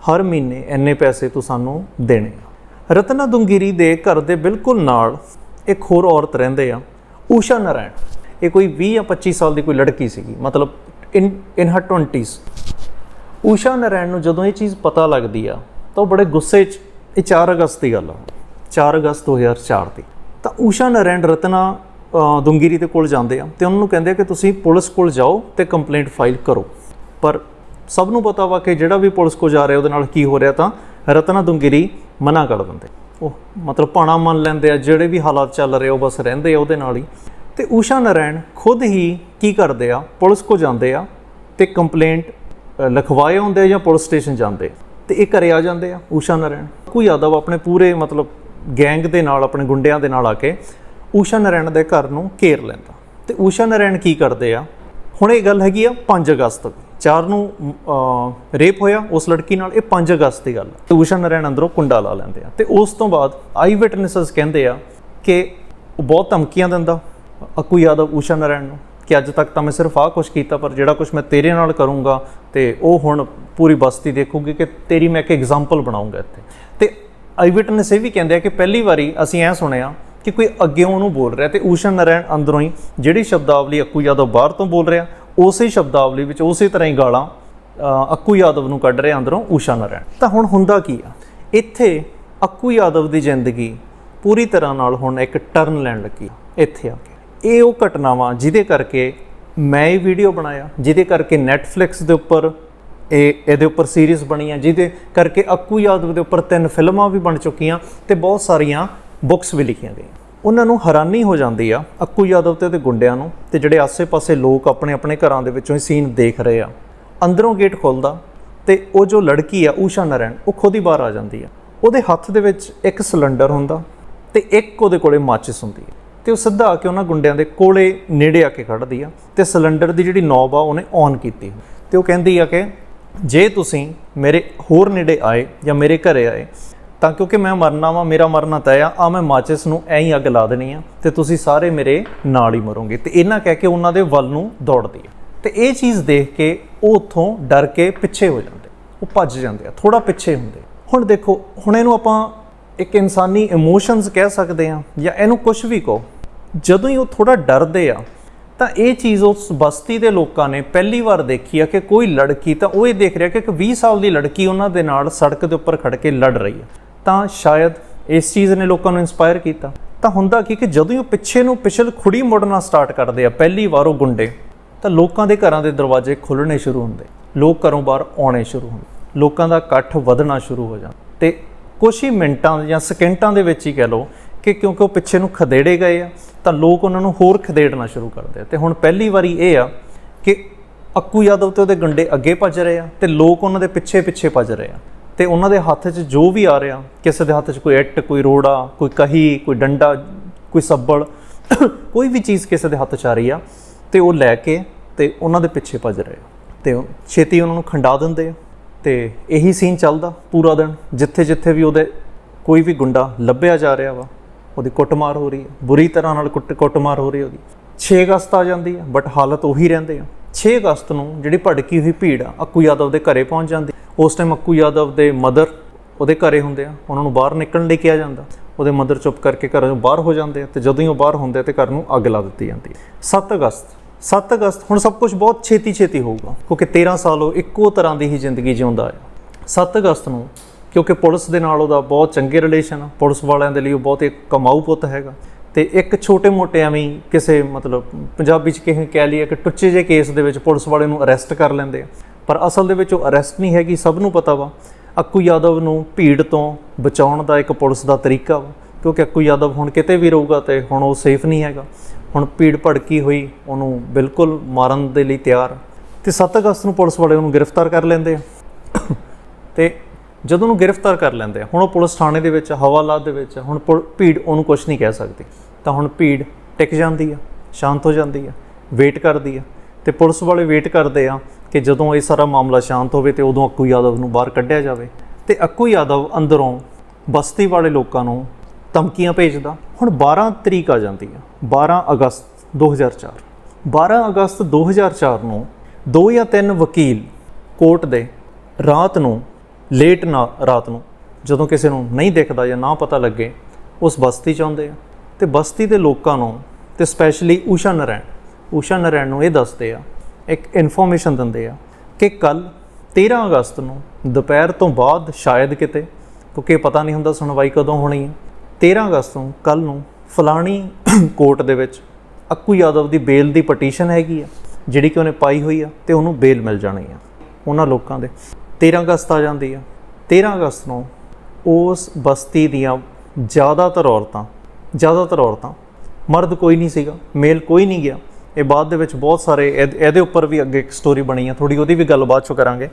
ਹਰ ਮਹੀਨੇ ਇੰਨੇ ਪੈਸੇ ਤੂੰ ਸਾਨੂੰ ਦੇਣੇ ਆ। ਰਤਨਾ ਦੁੰਗੀਰੀ ਦੇ ਘਰ ਦੇ ਬਿਲਕੁਲ ਨਾਲ ਇੱਕ ਹੋਰ ਔਰਤ ਰਹਿੰਦੇ ਆ, ਊਸ਼ਾ ਨਾਰਾਇਣ। ਇਹ ਕੋਈ 20 ਜਾਂ 25 ਸਾਲ ਦੀ ਕੋਈ ਲੜਕੀ ਸੀਗੀ, ਮਤਲਬ ਇਨ ਇਨ ਹਰ 20s ਊਸ਼ਾ ਨਾਰਾਇਣ ਨੂੰ ਜਦੋਂ ਇਹ ਚੀਜ਼ ਪਤਾ ਲੱਗਦੀ ਆ, ਤਾਂ ਉਹ ਬੜੇ ਗੁੱਸੇ 'ਚ, ਇਹ 4 ਅਗਸਤ ਦੀ ਗੱਲ ਆ 4 ਅਗਸਤ 2004 ਦੀ। ਤਾਂ ਊਸ਼ਾ ਨਾਰਾਇਣ ਰਤਨਾ ਦੁੰਗੀਰੀ ਦੇ ਕੋਲ ਜਾਂਦੇ ਆ ਤੇ ਉਹਨਾਂ ਨੂੰ ਕਹਿੰਦੇ ਆ ਕਿ ਤੁਸੀਂ ਪੁਲਿਸ ਕੋਲ ਜਾਓ ਤੇ ਕੰਪਲੇਂਟ ਫਾਈਲ ਕਰੋ। ਪਰ ਸਭ ਨੂੰ ਪਤਾ ਵਾ ਕਿ ਜਿਹੜਾ ਵੀ ਪੁਲਿਸ ਕੋਲ ਜਾ ਰਿਹਾ ਉਹਦੇ ਨਾਲ ਕੀ ਹੋ ਰਿਹਾ ਤਾਂ ਰਤਨਾ ਦੁੰਗੀਰੀ ਮਨਾ ਕਰ ਦਿੰਦੇ। ਉਹ ਮਤਲਬ ਭਾਣਾ ਮੰਨ ਲੈਂਦੇ ਆ, ਜਿਹੜੇ ਵੀ ਹਾਲਾਤ ਚੱਲ ਰਹੇ ਉਹ ਬਸ ਰਹਿੰਦੇ ਆ ਉਹਦੇ ਨਾਲ ਹੀ। ਤੇ ਊਸ਼ਾ ਨਾਰਾਇਣ ਖੁਦ ਹੀ ਕੀ ਕਰਦੇ ਆ, ਪੁਲਿਸ ਕੋ ਜਾਂਦੇ ਆ ਤੇ ਕੰਪਲੇਂਟ ਲਿਖਵਾਏ ਹੁੰਦੇ ਆ ਜਾਂ ਪੁਲਿਸ ਸਟੇਸ਼ਨ ਜਾਂਦੇ। ਤੇ ਇਹ ਘਰੇ ਆ ਜਾਂਦੇ ਆ ਊਸ਼ਾ ਨਾਰਾਇਣ ਕੋਈ ਯਾਦਵ ਆਪਣੇ ਪੂਰੇ ਮਤਲਬ ਗੈਂਗ ਦੇ ਨਾਲ, ਆਪਣੇ ਗੁੰਡਿਆਂ ਦੇ ਨਾਲ ਆ ਕੇ ਊਸ਼ਾ ਨਾਰਾਇਣ ਦੇ ਘਰ ਨੂੰ ਘੇਰ ਲੈਂਦਾ। ਤੇ ਊਸ਼ਾ ਨਾਰਾਇਣ ਕੀ ਕਰਦੇ ਆ? ਹੁਣ ਇਹ ਗੱਲ ਹੈਗੀ ਆ 5 ਅਗਸਤ ਦੀ। ਚਾਰ ਨੂੰ ਰੇਪ ਹੋਇਆ, ਉਸ ਲੜਕੀ ਨਾਲ ਇਹ 5 ਅਗਸਤ ਦੀ ਗੱਲ ਆ। ਤੇ ਊਸ਼ਾ ਨਾਰਾਇਣ ਅੰਦਰੋਂ ਕੁੰਡਾ ਲਾ ਲੈਂਦੇ ਆ। ਤੇ ਉਸ ਤੋਂ ਬਾਅਦ ਆਈ ਵਿਟਨੈਸਸ ਕਹਿੰਦੇ ਆ ਕਿ ਉਹ ਬਹੁਤ ਧਮਕੀਆਂ ਦਿੰਦਾ, ਅਕੂ ਯਾਦਵ ਊਸ਼ਾ ਨਾਰਾਇਣ ਨੂੰ, ਕਿ ਅੱਜ ਤੱਕ ਤਾਂ ਮੈਂ ਸਿਰਫ ਆਹ ਕੁਝ ਕੀਤਾ, ਪਰ ਜਿਹੜਾ ਕੁਝ ਮੈਂ ਤੇਰੇ ਨਾਲ ਕਰੂੰਗਾ ਤੇ ਉਹ ਹੁਣ ਪੂਰੀ ਬਸਤੀ ਦੇਖੂਗੀ ਕਿ ਤੇਰੀ ਮੈਂ ਇੱਕ ਐਗਜ਼ਾਮਪਲ ਬਣਾਉਂਗਾ ਇੱਥੇ। ਤੇ ਆਈ ਵਿਟਨੈਸ ਇਹ ਵੀ ਕਹਿੰਦੇ ਆ ਕਿ ਪਹਿਲੀ ਵਾਰੀ ਅਸੀਂ ਐ ਸੁਣਿਆ ਕਿ ਕੋਈ ਅੱਗੇ ਉਹਨੂੰ ਬੋਲ ਰਿਹਾ ਤੇ ਊਸ਼ਾ ਨਾਰਾਇਣ ਅੰਦਰੋਂ ਹੀ ਜਿਹੜੀ ਸ਼ਬਦਾਵਲੀ ਅਕੂ ਯਾਦਵ ਬਾਹਰ ਤੋਂ ਬੋਲ ਰਿਹਾ ਉਸੇ ਸ਼ਬਦਾਵਲੀ ਵਿੱਚ ਉਸੇ ਤਰ੍ਹਾਂ ਹੀ ਗਾਲਾਂ ਅ, ਅਕੂ ਯਾਦਵ ਨੂੰ ਕੱਢ ਰਿਹਾ ਅੰਦਰੋਂ ਊਸ਼ਾ ਨਾਰਾਇਣ ਤਾਂ ਹੁਣ ਹੁੰਦਾ ਕੀ ਆ? ਇੱਥੇ ਅਕੂ ਯਾਦਵ ਦੀ ਜ਼ਿੰਦਗੀ ਪੂਰੀ ਤਰ੍ਹਾਂ ਨਾਲ ਹੁਣ ਇੱਕ ਟਰਨ ਲੈਣ ਲੱਗੀ ਇੱਥੇ ਆ ਕੇ। ਇਹ ਉਹ ਘਟਨਾਵਾਂ ਜਿਹਦੇ ਕਰਕੇ ਮੈਂ ਇਹ ਵੀਡੀਓ ਬਣਾਇਆ ਜਿਹਦੇ ਕਰਕੇ Netflix ਦੇ ਉੱਪਰ ਇਹ ਇਹਦੇ ਉੱਪਰ ਸੀਰੀਜ਼ ਬਣੀ ਆ ਜਿਹਦੇ ਕਰਕੇ ਅੱਕੂ ਯਾਦਵ ਦੇ ਉੱਪਰ ਤਿੰਨ ਫਿਲਮਾਂ ਵੀ ਬਣ ਚੁੱਕੀਆਂ ਤੇ ਬਹੁਤ ਸਾਰੀਆਂ ਬੁੱਕਸ ਵੀ ਲਿਖੀਆਂ ਗਈਆਂ। ਉਹਨਾਂ ਨੂੰ ਹੈਰਾਨੀ ਹੋ ਜਾਂਦੀ ਆ ਅੱਕੂ ਯਾਦਵ ਤੇ ਉਹਦੇ ਗੁੰਡਿਆਂ ਨੂੰ ਤੇ ਜਿਹੜੇ ਆਸੇ-ਪਾਸੇ ਲੋਕ ਆਪਣੇ ਆਪਣੇ ਘਰਾਂ ਦੇ ਵਿੱਚੋਂ ਹੀ ਸੀਨ ਦੇਖ ਰਹੇ ਆ। ਅੰਦਰੋਂ ਗੇਟ ਖੁੱਲਦਾ ਤੇ ਉਹ ਜੋ ਲੜਕੀ ਆ, ਊਸ਼ਾ ਨਰੈਣ, ਉਹ ਖੁਦ ਹੀ ਬਾਹਰ ਆ ਜਾਂਦੀ ਆ। ਉਹਦੇ ਹੱਥ ਦੇ ਵਿੱਚ ਇੱਕ ਸਿਲੰਡਰ ਹੁੰਦਾ ਤੇ ਇੱਕ ਉਹਦੇ ਕੋਲੇ ਮਾਚਿਸ ਹੁੰਦੀ ਹੈ ਤੇ ਉਹ ਸਿੱਧਾ ਆ ਕੇ ਉਹਨਾਂ ਗੁੰਡਿਆਂ ਦੇ ਕੋਲੇ ਨੇੜੇ ਆ ਕੇ ਖੜਦੀ ਆ ਤੇ ਸਿਲੰਡਰ ਦੀ ਜਿਹੜੀ ਨੌਬ ਆ, ਉਹਨੇ ਔਨ ਕੀਤੀ। ਤੇ ਉਹ ਕਹਿੰਦੀ ਆ ਕਿ ਜੇ ਤੁਸੀਂ ਮੇਰੇ ਹੋਰ ਨੇੜੇ ਆਏ ਜਾਂ ਮੇਰੇ ਘਰੇ ਆਏ ਤਾਂ ਕਿਉਂਕਿ ਮੈਂ ਮਰਨਾ ਵਾ, ਮੇਰਾ ਮਰਨਾ ਤੈਅ ਆ ਆ ਮੈਂ ਮਾਚਿਸ ਨੂੰ ਐਂ ਹੀ ਅੱਗ ਲਾ ਦੇਣੀ ਆ ਤੇ ਤੁਸੀਂ ਸਾਰੇ ਮੇਰੇ ਨਾਲ ਹੀ ਮਰੋਗੇ। ਤੇ ਇਹਨਾਂ ਕਹਿ ਕੇ ਉਹਨਾਂ ਦੇ ਵੱਲ ਨੂੰ ਦੌੜਦੀ ਆ। ਤੇ ਇਹ ਚੀਜ਼ ਦੇਖ ਕੇ ਉਹ ਉੱਥੋਂ ਡਰ ਕੇ ਪਿੱਛੇ ਹੋ ਜਾਂਦੇ, ਉਹ ਭੱਜ ਜਾਂਦੇ ਆ ਥੋੜਾ ਪਿੱਛੇ ਹੁੰਦੇ। ਹੁਣ ਦੇਖੋ, ਹੁਣ ਇਹਨੂੰ ਆਪਾਂ ਇੱਕ ਇਨਸਾਨੀ ਇਮੋਸ਼ਨਸ ਕਹਿ ਸਕਦੇ ਆ ਜਾਂ ਇਹਨੂੰ ਕੁਝ ਵੀ ਕਹੋ, ਜਦੋਂ ਹੀ ਉਹ ਥੋੜਾ ਡਰਦੇ ਆ, ਤਾਂ ਇਹ ਚੀਜ਼ ਉਸ ਬਸਤੀ ਦੇ ਲੋਕਾਂ ਨੇ ਪਹਿਲੀ ਵਾਰ ਦੇਖੀ ਆ ਕਿ ਕੋਈ ਲੜਕੀ, ਤਾਂ ਉਹ ਇਹ ਦੇਖ ਰਿਹਾ ਕਿ ਇੱਕ 20 ਸਾਲ ਦੀ ਲੜਕੀ ਉਹਨਾਂ ਦੇ ਨਾਲ ਸੜਕ ਦੇ ਉੱਪਰ ਖੜ ਕੇ ਲੜ ਰਹੀ ਹੈ ਤਾਂ ਸ਼ਾਇਦ ਇਸ ਚੀਜ਼ ਨੇ ਲੋਕਾਂ ਨੂੰ ਇਨਸਪਾਇਰ ਕੀਤਾ। ਤਾਂ ਹੁੰਦਾ ਕੀ ਕਿ ਜਦੋਂ ਹੀ ਉਹ ਪਿੱਛੇ ਨੂੰ ਪਿਛਲ ਖੁੜੀ ਮੁੜਨਾ ਸਟਾਰਟ ਕਰਦੇ ਆ, ਪਹਿਲੀ ਵਾਰ ਉਹ ਗੁੰਡੇ, ਤਾਂ ਲੋਕਾਂ ਦੇ ਘਰਾਂ ਦੇ ਦਰਵਾਜ਼ੇ ਖੁੱਲਣੇ ਸ਼ੁਰੂ ਹੁੰਦੇ। ਲੋਕ ਘਰੋਂ ਬਾਹਰ ਆਉਣੇ ਸ਼ੁਰੂ ਹੁੰਦੇ। ਲੋਕਾਂ ਦਾ ਇਕੱਠ ਵਧਣਾ ਸ਼ੁਰੂ ਹੋ ਜਾਂਦਾ। ਤੇ ਕੁਝ ਹੀ ਮਿੰਟਾਂ ਜਾਂ ਸਕਿੰਟਾਂ ਦੇ ਵਿੱਚ ਹੀ ਕਹਿ ਲਓ ਕਿ ਕਿਉਂਕਿ ਉਹ ਪਿੱਛੇ ਨੂੰ ਖਦੇੜੇ ਗਏ ਆ, ਤਾਂ ਲੋਕ ਉਹਨਾਂ ਨੂੰ ਹੋਰ ਖਦੇੜਨਾ ਸ਼ੁਰੂ ਕਰਦੇ ਆ। ਤੇ ਹੁਣ ਪਹਿਲੀ ਵਾਰੀ ਇਹ ਆ ਕਿ ਅੱਕੂ ਯਾਦਵ ਤੇ ਉਹਦੇ ਗੁੰਡੇ ਅੱਗੇ ਭੱਜ ਰਹੇ ਆ, ਤੇ ਲੋਕ ਉਹਨਾਂ ਦੇ ਪਿੱਛੇ ਪਿੱਛੇ ਭੱਜ ਰਹੇ ਆ। ਤੇ ਉਹਨਾਂ ਦੇ ਹੱਥ 'ਚ ਜੋ ਵੀ ਆ ਰਿਹਾ, ਕਿਸੇ ਦੇ ਹੱਥ 'ਚ ਕੋਈ ਇੱਟ, ਕੋਈ ਰੋੜਾ, ਕੋਈ ਕਹੀ, ਕੋਈ ਡੰਡਾ, ਕੋਈ ਸੱਬਲ, ਕੋਈ ਵੀ ਚੀਜ਼ ਕਿਸੇ ਦੇ ਹੱਥ 'ਚ ਆ ਰਹੀ ਆ, ਤੇ ਉਹ ਲੈ ਕੇ ਤੇ ਉਹਨਾਂ ਦੇ ਪਿੱਛੇ ਭੱਜ ਰਹੇ ਆ। ਤੇ ਛੇਤੀ ਉਹਨਾਂ ਨੂੰ ਖੰਡਾ ਦਿੰਦੇ ਆ ਤੇ ਇਹੀ ਸੀਨ ਚੱਲਦਾ ਪੂਰਾ ਦਿਨ, ਜਿੱਥੇ ਜਿੱਥੇ ਵੀ ਉਹਦੇ ਕੋਈ ਵੀ ਗੁੰਡਾ ਲੱਭਿਆ ਜਾ ਰਿਹਾ ਵਾ, ਉਹਦੀ ਕੁੱਟਮਾਰ ਹੋ ਰਹੀ ਹੈ ਬੁਰੀ ਤਰ੍ਹਾਂ ਨਾਲ ਕੁੱਟ, ਕੁੱਟਮਾਰ ਹੋ ਰਹੀ ਉਹਦੀ। 6 ਅਗਸਤ ਆ ਜਾਂਦੀ ਹੈ ਬਟ ਹਾਲਤ ਉਹੀ ਰਹਿੰਦੇ ਆ। 6 ਅਗਸਤ ਨੂੰ ਜਿਹੜੀ ਭੜਕੀ ਹੋਈ ਭੀੜ ਆ, ਅੱਕੂ ਯਾਦਵ ਦੇ ਘਰੇ ਪਹੁੰਚ ਜਾਂਦੀ। ਉਸ ਟਾਈਮ ਅੱਕੂ ਯਾਦਵ ਦੇ ਮਦਰ ਉਹਦੇ ਘਰੇ ਹੁੰਦੇ ਆ। ਉਹਨਾਂ ਨੂੰ ਬਾਹਰ ਨਿਕਲਣ ਲਈ ਕਿਹਾ ਜਾਂਦਾ। ਉਹਦੇ ਮਦਰ ਚੁੱਪ ਕਰਕੇ ਘਰੋਂ ਬਾਹਰ ਹੋ ਜਾਂਦੇ ਆ ਤੇ ਜਦੋਂ ਹੀ ਉਹ ਬਾਹਰ ਹੁੰਦੇ ਆ ਤੇ ਘਰ ਨੂੰ ਅੱਗ ਲਾ ਦਿੱਤੀ ਜਾਂਦੀ ਹੈ 7 ਅਗਸਤ 7 ਅਗਸਤ ਹੁਣ ਸਭ ਕੁਝ ਬਹੁਤ ਛੇਤੀ ਛੇਤੀ ਹੋਊਗਾ, ਕਿਉਂਕਿ 13 ਸਾਲ ਉਹ ਇੱਕੋ ਤਰ੍ਹਾਂ ਦੀ ਹੀ ਜ਼ਿੰਦਗੀ ਜਿਉਂਦਾ ਹੈ 7 ਅਗਸਤ ਨੂੰ, ਕਿਉਂਕਿ ਪੁਲਿਸ ਦੇ ਨਾਲ ਉਹਦਾ ਬਹੁਤ ਚੰਗੇ ਰਿਲੇਸ਼ਨ ਆ। ਪੁਲਿਸ ਵਾਲਿਆਂ ਦੇ ਲਈ ਉਹ ਬਹੁਤ ਇੱਕ ਕਮਾਊ ਪੁੱਤ ਹੈਗਾ। ਤੇ ਇੱਕ ਛੋਟੇ ਮੋਟੇ ਐਵੇਂ ਕਿਸੇ ਮਤਲਬ ਪੰਜਾਬੀ ਚ ਕਿਹ ਕਹਿ ਲਈਏ ਕਿ ਟੁੱਚੇ ਜੇ ਕੇਸ ਦੇ ਵਿੱਚ ਪੁਲਿਸ ਵਾਲੇ ਨੂੰ ਅਰੈਸਟ ਕਰ ਲੈਂਦੇ ਆ। ਪਰ ਅਸਲ ਦੇ ਵਿੱਚ ਉਹ ਅਰੈਸਟ ਨਹੀਂ ਹੈਗੀ, ਸਭ ਨੂੰ ਪਤਾ ਵਾ। ਅੱਕੂ ਯਾਦਵ ਨੂੰ ਭੀੜ ਤੋਂ ਬਚਾਉਣ ਦਾ ਇੱਕ ਪੁਲਿਸ ਦਾ ਤਰੀਕਾ ਵਾ, ਕਿਉਂਕਿ ਅੱਕੂ ਯਾਦਵ ਹੁਣ ਕਿਤੇ ਵੀ ਰਹੂਗਾ ਤੇ ਹੁਣ ਉਹ ਸੇਫ ਨਹੀਂ ਹੈਗਾ। ਹੁਣ ਭੀੜ ਭੜਕੀ ਹੋਈ, ਉਹਨੂੰ ਬਿਲਕੁਲ ਮਾਰਨ ਦੇ ਲਈ ਤਿਆਰ। ਤੇ 7 ਅਗਸਤ ਨੂੰ ਪੁਲਿਸ ਵਾਲੇ ਉਹਨੂੰ ਗ੍ਰਿਫਤਾਰ ਕਰ ਲੈਂਦੇ ਆ। ਤੇ ਜਦੋਂ ਉਹਨੂੰ ਗ੍ਰਿਫਤਾਰ ਕਰ ਲੈਂਦੇ ਆ, ਹੁਣ ਉਹ ਪੁਲਿਸ ਥਾਣੇ ਦੇ ਵਿੱਚ, ਹਵਾਲਾਤ ਦੇ ਵਿੱਚ, ਹੁਣ ਪੁਲ- ਭੀੜ ਉਹਨੂੰ ਕੁਝ ਨਹੀਂ ਕਹਿ ਸਕਦੀ। ਤਾਂ ਹੁਣ ਭੀੜ ਟਿਕ ਜਾਂਦੀ ਆ, ਸ਼ਾਂਤ ਹੋ ਜਾਂਦੀ ਆ, ਵੇਟ ਕਰਦੀ ਆ। ਤੇ ਪੁਲਿਸ ਵਾਲੇ ਵੇਟ ਕਰਦੇ ਆ ਕਿ ਜਦੋਂ ਇਹ ਸਾਰਾ ਮਾਮਲਾ ਸ਼ਾਂਤ ਹੋਵੇ ਤੇ ਉਦੋਂ ਅੱਕੂ ਯਾਦਵ ਨੂੰ ਬਾਹਰ ਕੱਢਿਆ ਜਾਵੇ। ਤੇ ਅੱਕੂ ਯਾਦਵ ਅੰਦਰੋਂ ਬਸਤੀ ਵਾਲੇ ਲੋਕਾਂ ਨੂੰ ਧਮਕੀਆਂ ਭੇਜਦਾ। ਹੁਣ 12 ਤਰੀਕ ਆ ਜਾਂਦੀ ਆ 12 ਅਗਸਤ 2004 12 ਅਗਸਤ 2004 ਨੂੰ ਦੋ ਜਾਂ ਤਿੰਨ ਵਕੀਲ ਕੋਰਟ ਦੇ ਰਾਤ ਨੂੰ ਲੇਟ ਨਾ, ਰਾਤ ਨੂੰ ਜਦੋਂ ਕਿਸੇ ਨੂੰ ਨਹੀਂ ਦਿਖਦਾ ਜਾਂ ਨਾ ਪਤਾ ਲੱਗੇ, ਉਸ ਬਸਤੀ ਚ ਆਉਂਦੇ ਆ। ਤੇ ਬਸਤੀ ਦੇ ਲੋਕਾਂ ਨੂੰ, ਤੇ ਸਪੈਸ਼ਲੀ ਊਸ਼ਾ ਨਰੈਣ ਊਸ਼ਾ ਨਰੈਣ ਨੂੰ ਇਹ ਦੱਸਦੇ ਆ, ਇੱਕ ਇਨਫੋਰਮੇਸ਼ਨ ਦਿੰਦੇ ਆ ਕਿ ਕੱਲ 13 ਅਗਸਤ ਨੂੰ ਦੁਪਹਿਰ ਤੋਂ ਬਾਅਦ ਸ਼ਾਇਦ ਕਿਤੇ, ਕਿਉਂਕਿ ਪਤਾ ਨਹੀਂ ਹੁੰਦਾ ਸੁਣਵਾਈ ਕਦੋਂ ਹੋਣੀ ਹੈ 13 ਅਗਸਤ ਨੂੰ ਕੱਲ ਨੂੰ ਫਲਾਣੀ ਕੋਰਟ ਦੇ ਵਿੱਚ ਅੱਕੂ ਯਾਦਵ ਦੀ ਬੇਲ ਦੀ ਪਟੀਸ਼ਨ ਹੈਗੀ ਆ, ਜਿਹੜੀ ਕਿ ਉਹਨੇ ਪਾਈ ਹੋਈ ਆ ਤੇ ਉਹਨੂੰ ਬੇਲ ਮਿਲ ਜਾਣੀ ਆ। ਉਹਨਾਂ ਲੋਕਾਂ ਦੇ 13 ਅਗਸਤ ਆ ਜਾਂਦੀ ਆ। 13 ਅਗਸਤ ਨੂੰ ਉਸ ਬਸਤੀ ਦੀਆਂ ਜ਼ਿਆਦਾਤਰ ਔਰਤਾਂ ਜ਼ਿਆਦਾਤਰ ਔਰਤਾਂ, ਮਰਦ ਕੋਈ ਨਹੀਂ ਸੀਗਾ ਮੇਲ ਕੋਈ ਨਹੀਂ ਗਿਆ। ਇਹ ਬਾਅਦ ਦੇ ਵਿੱਚ ਬਹੁਤ ਸਾਰੇ ਇਹਦ- ਇਹਦੇ ਉੱਪਰ ਵੀ ਅੱਗੇ ਇੱਕ ਸਟੋਰੀ ਬਣੀ ਆ ਥੋੜੀ ਉਹਦੀ ਵੀ ਗੱਲ ਬਾਅਦ ਚੋਂ ਕਰਾਂਗੇ।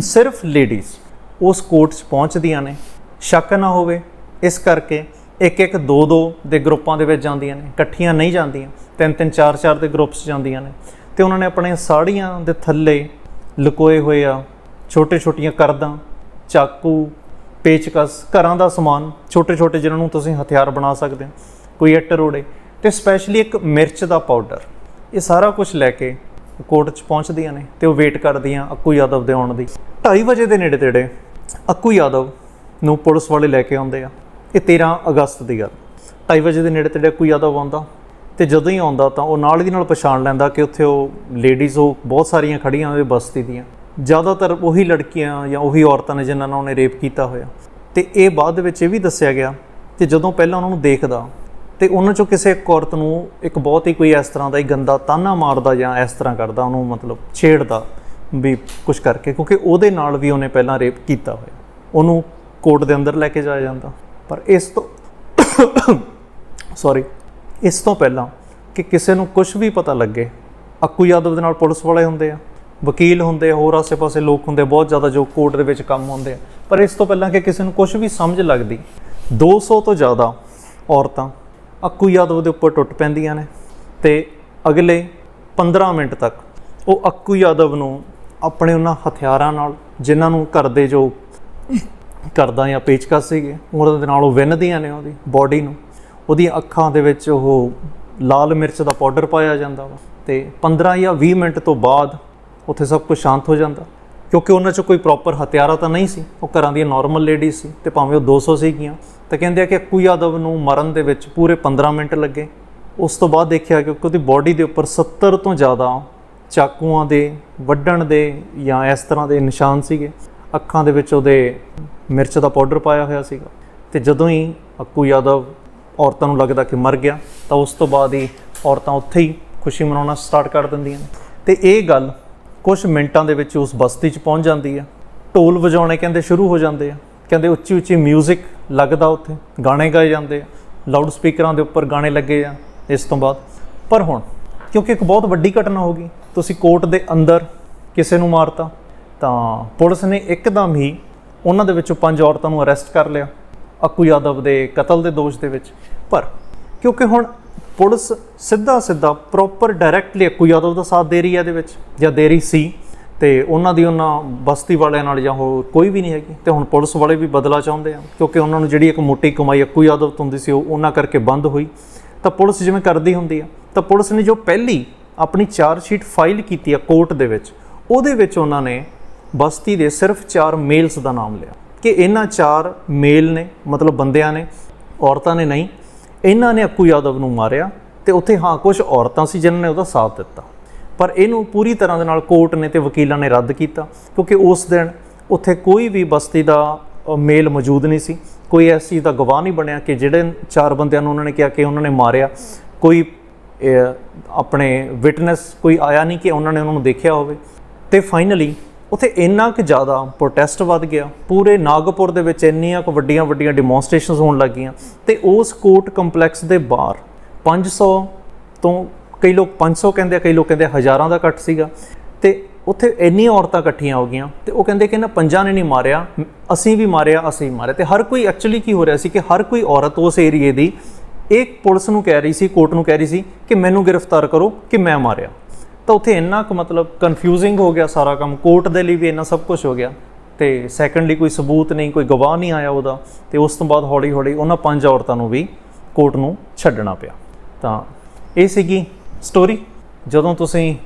ਸਿਰਫ ਲੇਡੀਜ਼ ਉਸ ਕੋਰਟ 'ਚ ਪਹੁੰਚਦੀਆਂ ਨੇ, ਸ਼ੱਕ ਨਾ ਹੋਵੇ, ਇਸ ਕਰਕੇ ਇੱਕ ਇੱਕ ਦੋ ਦੋ ਦੇ ਗਰੁੱਪਾਂ ਦੇ ਵਿੱਚ ਜਾਂਦੀਆਂ ਨੇ, ਇਕੱਠੀਆਂ ਨਹੀਂ ਜਾਂਦੀਆਂ, ਤਿੰਨ ਤਿੰਨ ਚਾਰ ਚਾਰ ਦੇ ਗਰੁੱਪਸ ਜਾਂਦੀਆਂ ਨੇ। ਤੇ ਉਹਨਾਂ ਨੇ ਆਪਣੇ ਸਾੜੀਆਂ ਦੇ ਥੱਲੇ ਲੁਕੋਏ ਹੋਏ ਆ, ਛੋਟੇ ਛੋਟੀਆਂ ਕਰਦਾਂ, ਚਾਕੂ, ਪੇਚਕਸ, ਘਰਾਂ ਦਾ ਸਮਾਨ, ਛੋਟੇ ਛੋਟੇ ਜਿਹਨਾਂ ਨੂੰ ਤੁਸੀਂ ਹਥਿਆਰ ਬਣਾ ਸਕਦੇ ਹੋ, ਕੋਈ ਇੱਟ ਰੋੜੇ, ਤੇ ਸਪੈਸ਼ਲੀ ਇੱਕ ਮਿਰਚ ਦਾ ਪਾਊਡਰ ਇਹ ਸਾਰਾ ਕੁਝ ਲੈ ਕੇ ਕੋਰਟ 'ਚ ਪਹੁੰਚਦੀਆਂ ਨੇ ਤੇ ਉਹ ਵੇਟ ਕਰਦੀਆਂ ਅੱਕੂ ਯਾਦਵ ਦੇ ਆਉਣ ਦੀ। 2:30 ਵਜੇ ਦੇ ਨੇੜੇ ਤੇੜੇ ਅੱਕੂ ਯਾਦਵ ਨੂੰ ਪੁਲਿਸ ਵਾਲੇ ਲੈ ਕੇ ਆਉਂਦੇ ਆ। ਇਹ 13 ਅਗਸਤ ਦੀ ਗੱਲ। 2:30 ਵਜੇ ਦੇ ਨੇੜੇ ਤੇੜੇ ਅੱਕੂ ਯਾਦਵ ਆਉਂਦਾ ਤੇ ਜਦੋਂ ਹੀ ਆਉਂਦਾ ਤਾਂ ਉਹ ਨਾਲ ਦੀ ਨਾਲ ਪਛਾਣ ਲੈਂਦਾ ਕਿ ਉੱਥੇ ਉਹ ਲੇਡੀਜ਼ ਉਹ ਬਹੁਤ ਸਾਰੀਆਂ ਖੜੀਆਂ ਉਹਦੇ ਬਸਤੀ ਦੀਆਂ। ਜ਼ਿਆਦਾਤਰ ਉਹੀ ਲੜਕੀਆਂ ਜਾਂ ਉਹੀ ਔਰਤਾਂ ਨੇ ਜਿਨ੍ਹਾਂ ਨਾਲ ਉਹਨੇ ਰੇਪ ਕੀਤਾ ਹੋਇਆ। ਤੇ ਇਹ ਬਾਅਦ ਵਿੱਚ ਇਹ ਵੀ ਦੱਸਿਆ ਗਿਆ ਕਿ ਜਦੋਂ ਪਹਿਲਾਂ ਉਹਨਾਂ ਨੂੰ ਦੇਖਦਾ ਤੇ ਉਹਨਾਂ ਚੋਂ ਕਿਸੇ ਇੱਕ ਔਰਤ ਨੂੰ ਇੱਕ ਬਹੁਤ ਹੀ ਕੋਈ ਇਸ ਤਰ੍ਹਾਂ ਦਾ ਹੀ ਗੰਦਾ ਤਾਨਾ ਮਾਰਦਾ ਜਾਂ ਇਸ ਤਰ੍ਹਾਂ ਕਰਦਾ ਉਹਨੂੰ ਮਤਲਬ ਛੇੜਦਾ ਵੀ ਕੁਝ ਕਰਕੇ ਕਿਉਂਕਿ ਉਹਦੇ ਨਾਲ ਵੀ ਉਹਨੇ ਪਹਿਲਾਂ ਰੇਪ ਕੀਤਾ ਹੋਇਆ। ਉਹਨੂੰ ਕੋਰਟ ਦੇ ਅੰਦਰ ਲੈ ਕੇ ਜਾਇਆ ਜਾਂਦਾ। ਪਰ ਇਸ ਤੋਂ ਸੌਰੀ ਇਸ ਤੋਂ ਪਹਿਲਾਂ ਕਿ ਕਿਸੇ ਨੂੰ ਕੁਝ ਵੀ ਪਤਾ ਲੱਗੇ ਅੱਕੂ ਯਾਦਵ ਦੇ ਨਾਲ ਪੁਲਿਸ ਵਾਲੇ ਹੁੰਦੇ ਆ ਵਕੀਲ ਹੁੰਦੇ ਆ, ਹੋਰ ਆਸੇ-ਪਾਸੇ ਲੋਕ ਹੁੰਦੇ ਬਹੁਤ ਜ਼ਿਆਦਾ ਜੋ ਕੋਰਟ ਦੇ ਵਿੱਚ ਕੰਮ ਹੁੰਦੇ ਆ। ਪਰ ਇਸ ਤੋਂ ਪਹਿਲਾਂ ਕਿ ਕਿਸੇ ਨੂੰ ਕੁਝ ਵੀ ਸਮਝ ਲੱਗਦੀ 200 ਤੋਂ ਜ਼ਿਆਦਾ ਔਰਤਾਂ ਅੱਕੂ ਯਾਦਵ ਦੇ ਉੱਪਰ ਟੁੱਟ ਪੈਂਦੀਆਂ ਨੇ ਤੇ ਅਗਲੇ 15 ਮਿੰਟ ਤੱਕ ਉਹ ਅੱਕੂ ਯਾਦਵ ਨੂੰ ਆਪਣੇ ਉਹਨਾਂ ਹਥਿਆਰਾਂ ਨਾਲ, ਜਿਨ੍ਹਾਂ ਨੂੰ ਘਰ ਦੇ ਜੋ ਕਰਦਾ ਜਾਂ ਪੇਚਕਸ ਸੀਗੇ ਉਹਨਾਂ ਦੇ ਨਾਲ ਉਹ ਵਿੰਨਦੀਆਂ ਨੇ ਉਹਦੀ ਬਾਡੀ ਨੂੰ। ਉਹਦੀਆਂ ਅੱਖਾਂ ਦੇ ਵਿੱਚ ਉਹ ਲਾਲ ਮਿਰਚ ਦਾ ਪਾਊਡਰ ਪਾਇਆ ਜਾਂਦਾ ਵਾ ਤੇ 15 ਜਾਂ 20 ਮਿੰਟ ਤੋਂ ਬਾਅਦ ਉੱਥੇ ਸਭ ਕੁਝ ਸ਼ਾਂਤ ਹੋ ਜਾਂਦਾ। ਕਿਉਂਕਿ ਉਹਨਾਂ 'ਚ ਕੋਈ ਪ੍ਰੋਪਰ ਹਥਿਆਰਾ ਤਾਂ ਨਹੀਂ ਸੀ। ਉਹ ਘਰਾਂ ਦੀਆਂ ਨਾਰਮਲ ਲੇਡੀਜ਼ ਸੀ ਤੇ ਭਾਵੇਂ ਉਹ 200 ਸੀਗੀਆਂ। ਤਾਂ ਕਹਿੰਦੇ ਆ ਕਿ ਅੱਕੂ ਯਾਦਵ ਨੂੰ ਮਰਨ ਦੇ ਵਿੱਚ ਪੂਰੇ 15 ਮਿੰਟ ਲੱਗੇ। ਉਸ ਤੋਂ ਬਾਅਦ ਦੇਖਿਆ ਕਿ ਉਹਦੀ ਬਾਡੀ ਦੇ ਉੱਪਰ 70 ਤੋਂ ਜ਼ਿਆਦਾ ਚਾਕੂਆਂ ਦੇ, ਵੱਢਣ ਦੇ ਜਾਂ ਇਸ ਤਰ੍ਹਾਂ ਦੇ ਨਿਸ਼ਾਨ ਸੀਗੇ। ਅੱਖਾਂ ਦੇ ਵਿੱਚ ਉਹਦੇ ਮਿਰਚ ਦਾ ਪਾਊਡਰ ਪਾਇਆ ਹੋਇਆ ਸੀਗਾ। ਤੇ ਜਦੋਂ ਹੀ ਅੱਕੂ ਯਾਦਵ ਔਰਤਾਂ ਨੂੰ ਲੱਗਦਾ ਕਿ ਮਰ ਗਿਆ, ਤਾਂ ਉਸ ਤੋਂ ਬਾਅਦ ਹੀ ਔਰਤਾਂ ਉੱਥੇ ਹੀ ਖੁਸ਼ੀ ਮਨਾਉਣਾ ਸਟਾਰਟ ਕਰ ਦਿੰਦੀਆਂ ਨੇ। ਤੇ ਇਹ ਗੱਲ ਕੁਝ ਮਿੰਟਾਂ ਦੇ ਵਿੱਚ ਉਸ ਬਸਤੀ 'ਚ ਪਹੁੰਚ ਜਾਂਦੀ ਹੈ। ਢੋਲ ਵਜਾਉਣੇ ਕਹਿੰਦੇ ਸ਼ੁਰੂ ਹੋ ਜਾਂਦੇ ਆ। ਕਹਿੰਦੇ ਉੱਚੀ ਉੱਚੀ 뮤직 ਲੱਗਦਾ ਉੱਥੇ, ਗਾਣੇ ਗਾਏ ਜਾਂਦੇ ਆ ਲਾਊਡ ਸਪੀਕਰਾਂ ਦੇ ਉੱਪਰ ਗਾਣੇ ਲੱਗੇ ਆ ਇਸ ਤੋਂ ਬਾਅਦ। ਪਰ ਹੁਣ, ਕਿਉਂਕਿ ਇੱਕ ਬਹੁਤ ਵੱਡੀ ਘਟਨਾ ਹੋ ਗਈ, ਤੁਸੀਂ ਕੋਰਟ ਦੇ ਅੰਦਰ ਕਿਸੇ ਨੂੰ ਮਾਰਤਾ, ਤਾਂ ਪੁਲਿਸ ਨੇ ਇੱਕਦਮ ਹੀ ਉਹਨਾਂ ਦੇ ਵਿੱਚੋਂ ਪੰਜ ਔਰਤਾਂ ਨੂੰ ਅਰੈਸਟ ਕਰ ਲਿਆ, ਅੱਕੂ ਯਾਦਵ ਦੇ ਕਤਲ ਦੇ ਦੋਸ਼ ਦੇ ਵਿੱਚ। ਪਰ ਕਿਉਂਕਿ ਹੁਣ ਪੁਲਿਸ ਸਿੱਧਾ ਸਿੱਧਾ ਪ੍ਰੋਪਰ ਡਾਇਰੈਕਟਲੀ ਅੱਕੂ ਯਾਦਵ ਦਾ ਸਾਥ ਦੇ ਰਹੀ ਹੈ ਇਹਦੇ ਵਿੱਚ, ਜਾਂ ਦੇ ਰਹੀ ਸੀ ਤੇ ਉਹਨਾਂ ਦੀ ਉਹਨਾਂ ਬਸਤੀ ਵਾਲਿਆਂ ਨਾਲ ਜਾਂ ਹੋਰ ਕੋਈ ਵੀ ਨਹੀਂ ਹੈਗੀ। ਤੇ ਹੁਣ ਪੁਲਿਸ ਵਾਲੇ ਵੀ ਬਦਲਾ ਚਾਹੁੰਦੇ ਆ, ਕਿਉਂਕਿ ਉਹਨਾਂ ਨੂੰ ਜਿਹੜੀ ਇੱਕ ਮੋਟੀ ਕਮਾਈ ਅੱਕੂ ਯਾਦਵ ਤੋਂ ਹੁੰਦੀ ਸੀ, ਉਹ ਉਹਨਾਂ ਕਰਕੇ ਬੰਦ ਹੋਈ। ਤਾਂ ਪੁਲਿਸ ਜਿਵੇਂ ਕਰਦੀ ਹੁੰਦੀ ਆ, ਤਾਂ ਪੁਲਿਸ ਨੇ ਜੋ ਪਹਿਲੀ ਆਪਣੀ ਚਾਰਜ ਸ਼ੀਟ ਫਾਈਲ ਕੀਤੀ ਆ ਕੋਰਟ ਦੇ ਵਿੱਚ, ਉਹਦੇ ਵਿੱਚ ਉਹਨਾਂ ਨੇ ਬਸਤੀ ਦੇ ਸਿਰਫ 4 ਮੇਲਸ ਦਾ ਨਾਮ ਲਿਆ। ਕਿ ਇਹਨਾਂ ਚਾਰ ਮੇਲ ਨੇ, ਮਤਲਬ ਬੰਦਿਆਂ ਨੇ, ਔਰਤਾਂ ਨੇ ਨਹੀਂ, ਇਹਨਾਂ ਨੇ ਅੱਕੂ ਯਾਦਵ ਨੂੰ ਮਾਰਿਆ ਤੇ ਉੱਥੇ ਹਾਂ ਕੁਝ ਔਰਤਾਂ ਸੀ ਜਿਨ੍ਹਾਂ ਨੇ ਉਹਦਾ ਸਾਥ ਦਿੱਤਾ। ਪਰ ਇਹਨੂੰ ਪੂਰੀ ਤਰ੍ਹਾਂ ਦੇ ਨਾਲ ਕੋਰਟ ਨੇ ਤੇ ਵਕੀਲਾਂ ਨੇ ਰੱਦ ਕੀਤਾ, ਕਿਉਂਕਿ ਉਸ ਦਿਨ ਉੱਥੇ ਕੋਈ ਵੀ ਬਸਤੀ ਦਾ ਮੇਲ ਮੌਜੂਦ ਨਹੀਂ ਸੀ। ਕੋਈ ਇਸ ਚੀਜ਼ ਦਾ ਗਵਾਹ ਨਹੀਂ ਬਣਿਆ ਕਿ ਜਿਹੜੇ ਚਾਰ ਬੰਦਿਆਂ ਨੂੰ ਉਹਨਾਂ ਨੇ ਕਿਹਾ ਕਿ ਉਹਨਾਂ ਨੇ ਮਾਰਿਆ। ਕੋਈ ਆਪਣੇ ਵਿਟਨੈਸ ਕੋਈ ਆਇਆ ਨਹੀਂ ਕਿ ਉਹਨਾਂ ਨੇ ਉਹਨਾਂ ਨੂੰ ਦੇਖਿਆ ਹੋਵੇ। ਤੇ ਫਾਈਨਲੀ ਉੱਥੇ ਇੰਨਾ ਕੁ ਜ਼ਿਆਦਾ ਪ੍ਰੋਟੈਸਟ ਵੱਧ ਗਿਆ। ਪੂਰੇ ਨਾਗਪੁਰ ਦੇ ਵਿੱਚ ਇੰਨੀਆਂ ਕੁ ਵੱਡੀਆਂ ਵੱਡੀਆਂ ਡੈਮੋਨਸਟ੍ਰੇਸ਼ਨਸ ਹੋਣ ਲੱਗੀਆਂ। ਤੇ ਉਸ ਕੋਰਟ ਕੰਪਲੈਕਸ ਦੇ ਬਾਹਰ 500 ਤੋਂ ਕਈ ਲੋਕ 500 ਕਹਿੰਦੇ ਆ, ਕਈ ਲੋਕ ਕਹਿੰਦੇ ਹਜ਼ਾਰਾਂ ਦਾ ਇਕੱਠ ਸੀਗਾ। ਤੇ ਉੱਥੇ ਇੰਨੀਆਂ ਔਰਤਾਂ ਇਕੱਠੀਆਂ ਹੋ ਗਈਆਂ ਤੇ ਉਹ ਕਹਿੰਦੇ ਕਿ ਨਾ ਪੰਜਾਂ ਨੇ ਨਹੀਂ ਮਾਰਿਆ, ਅਸੀਂ ਵੀ ਮਾਰਿਆ, ਅਸੀਂ ਵੀ ਮਾਰਿਆ। ਤੇ ਹਰ ਕੋਈ ਐਕਚੁਅਲੀ ਕੀ ਹੋ ਰਿਹਾ ਸੀ ਕਿ ਹਰ ਕੋਈ ਔਰਤ ਉਸ ਏਰੀਏ ਦੀ ਇੱਕ ਪੁਲਿਸ ਨੂੰ ਕਹਿ ਰਹੀ ਸੀ, ਕੋਰਟ ਨੂੰ ਕਹਿ ਰਹੀ ਸੀ ਕਿ ਮੈਨੂੰ ਗ੍ਰਿਫਤਾਰ ਕਰੋ ਕਿ ਮੈਂ ਮਾਰਿਆ। ਤਾਂ ਉੱਥੇ ਇੰਨਾ ਕੁ ਮਤਲਬ ਕਨਫਿਊਜ਼ਿੰਗ ਹੋ ਗਿਆ ਸਾਰਾ ਕੰਮ, ਕੋਰਟ ਦੇ ਲਈ ਵੀ ਇੰਨਾ ਸਭ ਕੁਝ ਹੋ ਗਿਆ। ਤੇ ਸੈਕੰਡਲੀ ਕੋਈ ਸਬੂਤ ਨਹੀਂ, ਕੋਈ ਗਵਾਹ ਨਹੀਂ ਆਇਆ ਉਹਦਾ। ਤੇ ਉਸ ਤੋਂ ਬਾਅਦ ਹੌਲੀ ਹੌਲੀ ਉਹਨਾਂ ਪੰਜ ਔਰਤਾਂ ਨੂੰ ਵੀ ਕੋਰਟ ਨੂੰ ਛੱਡਣਾ ਪਿਆ। ਤਾਂ ਇਹ ਸੀਗੀ ਸਟੋਰੀ ਜਦੋਂ ਤੁਸੀਂ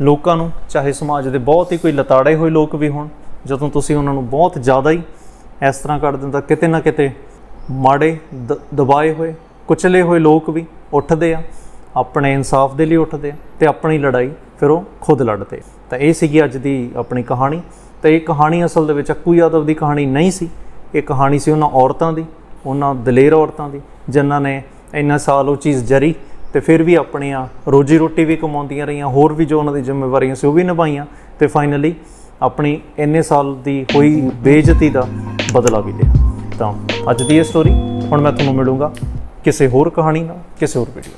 ਲੋਕਾਂ ਨੂੰ, ਚਾਹੇ ਸਮਾਜ ਦੇ ਬਹੁਤ ਹੀ ਕੋਈ ਲਤਾੜੇ ਹੋਏ ਲੋਕ ਵੀ ਹੋਣ, ਜਦੋਂ ਤੁਸੀਂ ਉਹਨਾਂ ਨੂੰ ਬਹੁਤ ਜ਼ਿਆਦਾ ਹੀ ਇਸ ਤਰ੍ਹਾਂ ਕਰ ਦਿੰਦਾ, ਕਿਤੇ ਨਾ ਕਿਤੇ ਮਾੜੇ ਦ- ਦਬਾਏ ਹੋਏ, ਕੁਚਲੇ ਹੋਏ ਲੋਕ ਵੀ ਉੱਠਦੇ ਆ, ਆਪਣੇ ਇਨਸਾਫ ਦੇ ਲਈ ਉੱਠਦੇ ਆ ਤੇ ਆਪਣੀ ਲੜਾਈ ਫਿਰ ਉਹ ਖੁਦ ਲੜਦੇ ਤਾਂ ਇਹ ਸੀਗੀ ਅੱਜ ਦੀ ਆਪਣੀ ਕਹਾਣੀ। ਤਾਂ ਇਹ ਕਹਾਣੀ ਅਸਲ ਦੇ ਵਿੱਚ ਅੱਕੂ ਯਾਦਵ ਦੀ ਕਹਾਣੀ ਨਹੀਂ ਸੀ। ਇਹ ਕਹਾਣੀ ਸੀ ਉਹਨਾਂ ਔਰਤਾਂ ਦੀ, ਉਹਨਾਂ ਦਲੇਰ ਔਰਤਾਂ ਦੀ, ਜਿਨ੍ਹਾਂ ਨੇ ਇੰਨਾ ਸਾਲ ਉਹ ਚੀਜ਼ ਜਰੀ ਤੇ ਫਿਰ ਵੀ ਆਪਣੀਆਂ ਰੋਜੀ ਰੋਟੀ ਵੀ ਕਮਾਉਂਦੀਆਂ ਰਹੀਆਂ, ਹੋਰ ਵੀ ਜੋ ਉਹਨਾਂ ਦੀ ਜ਼ਿੰਮੇਵਾਰੀਆਂ ਸੀ ਉਹ ਵੀ ਨਿਭਾਈਆਂ ਤੇ ਫਾਈਨਲੀ ਆਪਣੀ ਇੰਨੇ ਸਾਲ ਦੀ ਹੋਈ ਬੇਇੱਜ਼ਤੀ ਦਾ ਬਦਲਾ ਵੀ ਲਿਆ। ਤਾਂ ਅੱਜ ਦੀ ਇਹ ਸਟੋਰੀ ਹੁਣ ਮੈਂ ਤੁਹਾਨੂੰ ਮਿਲੂੰਗਾ ਕਿਸੇ ਹੋਰ ਕਹਾਣੀ ਨਾਲ, ਕਿਸੇ ਹੋਰ ਵੀਡੀਓ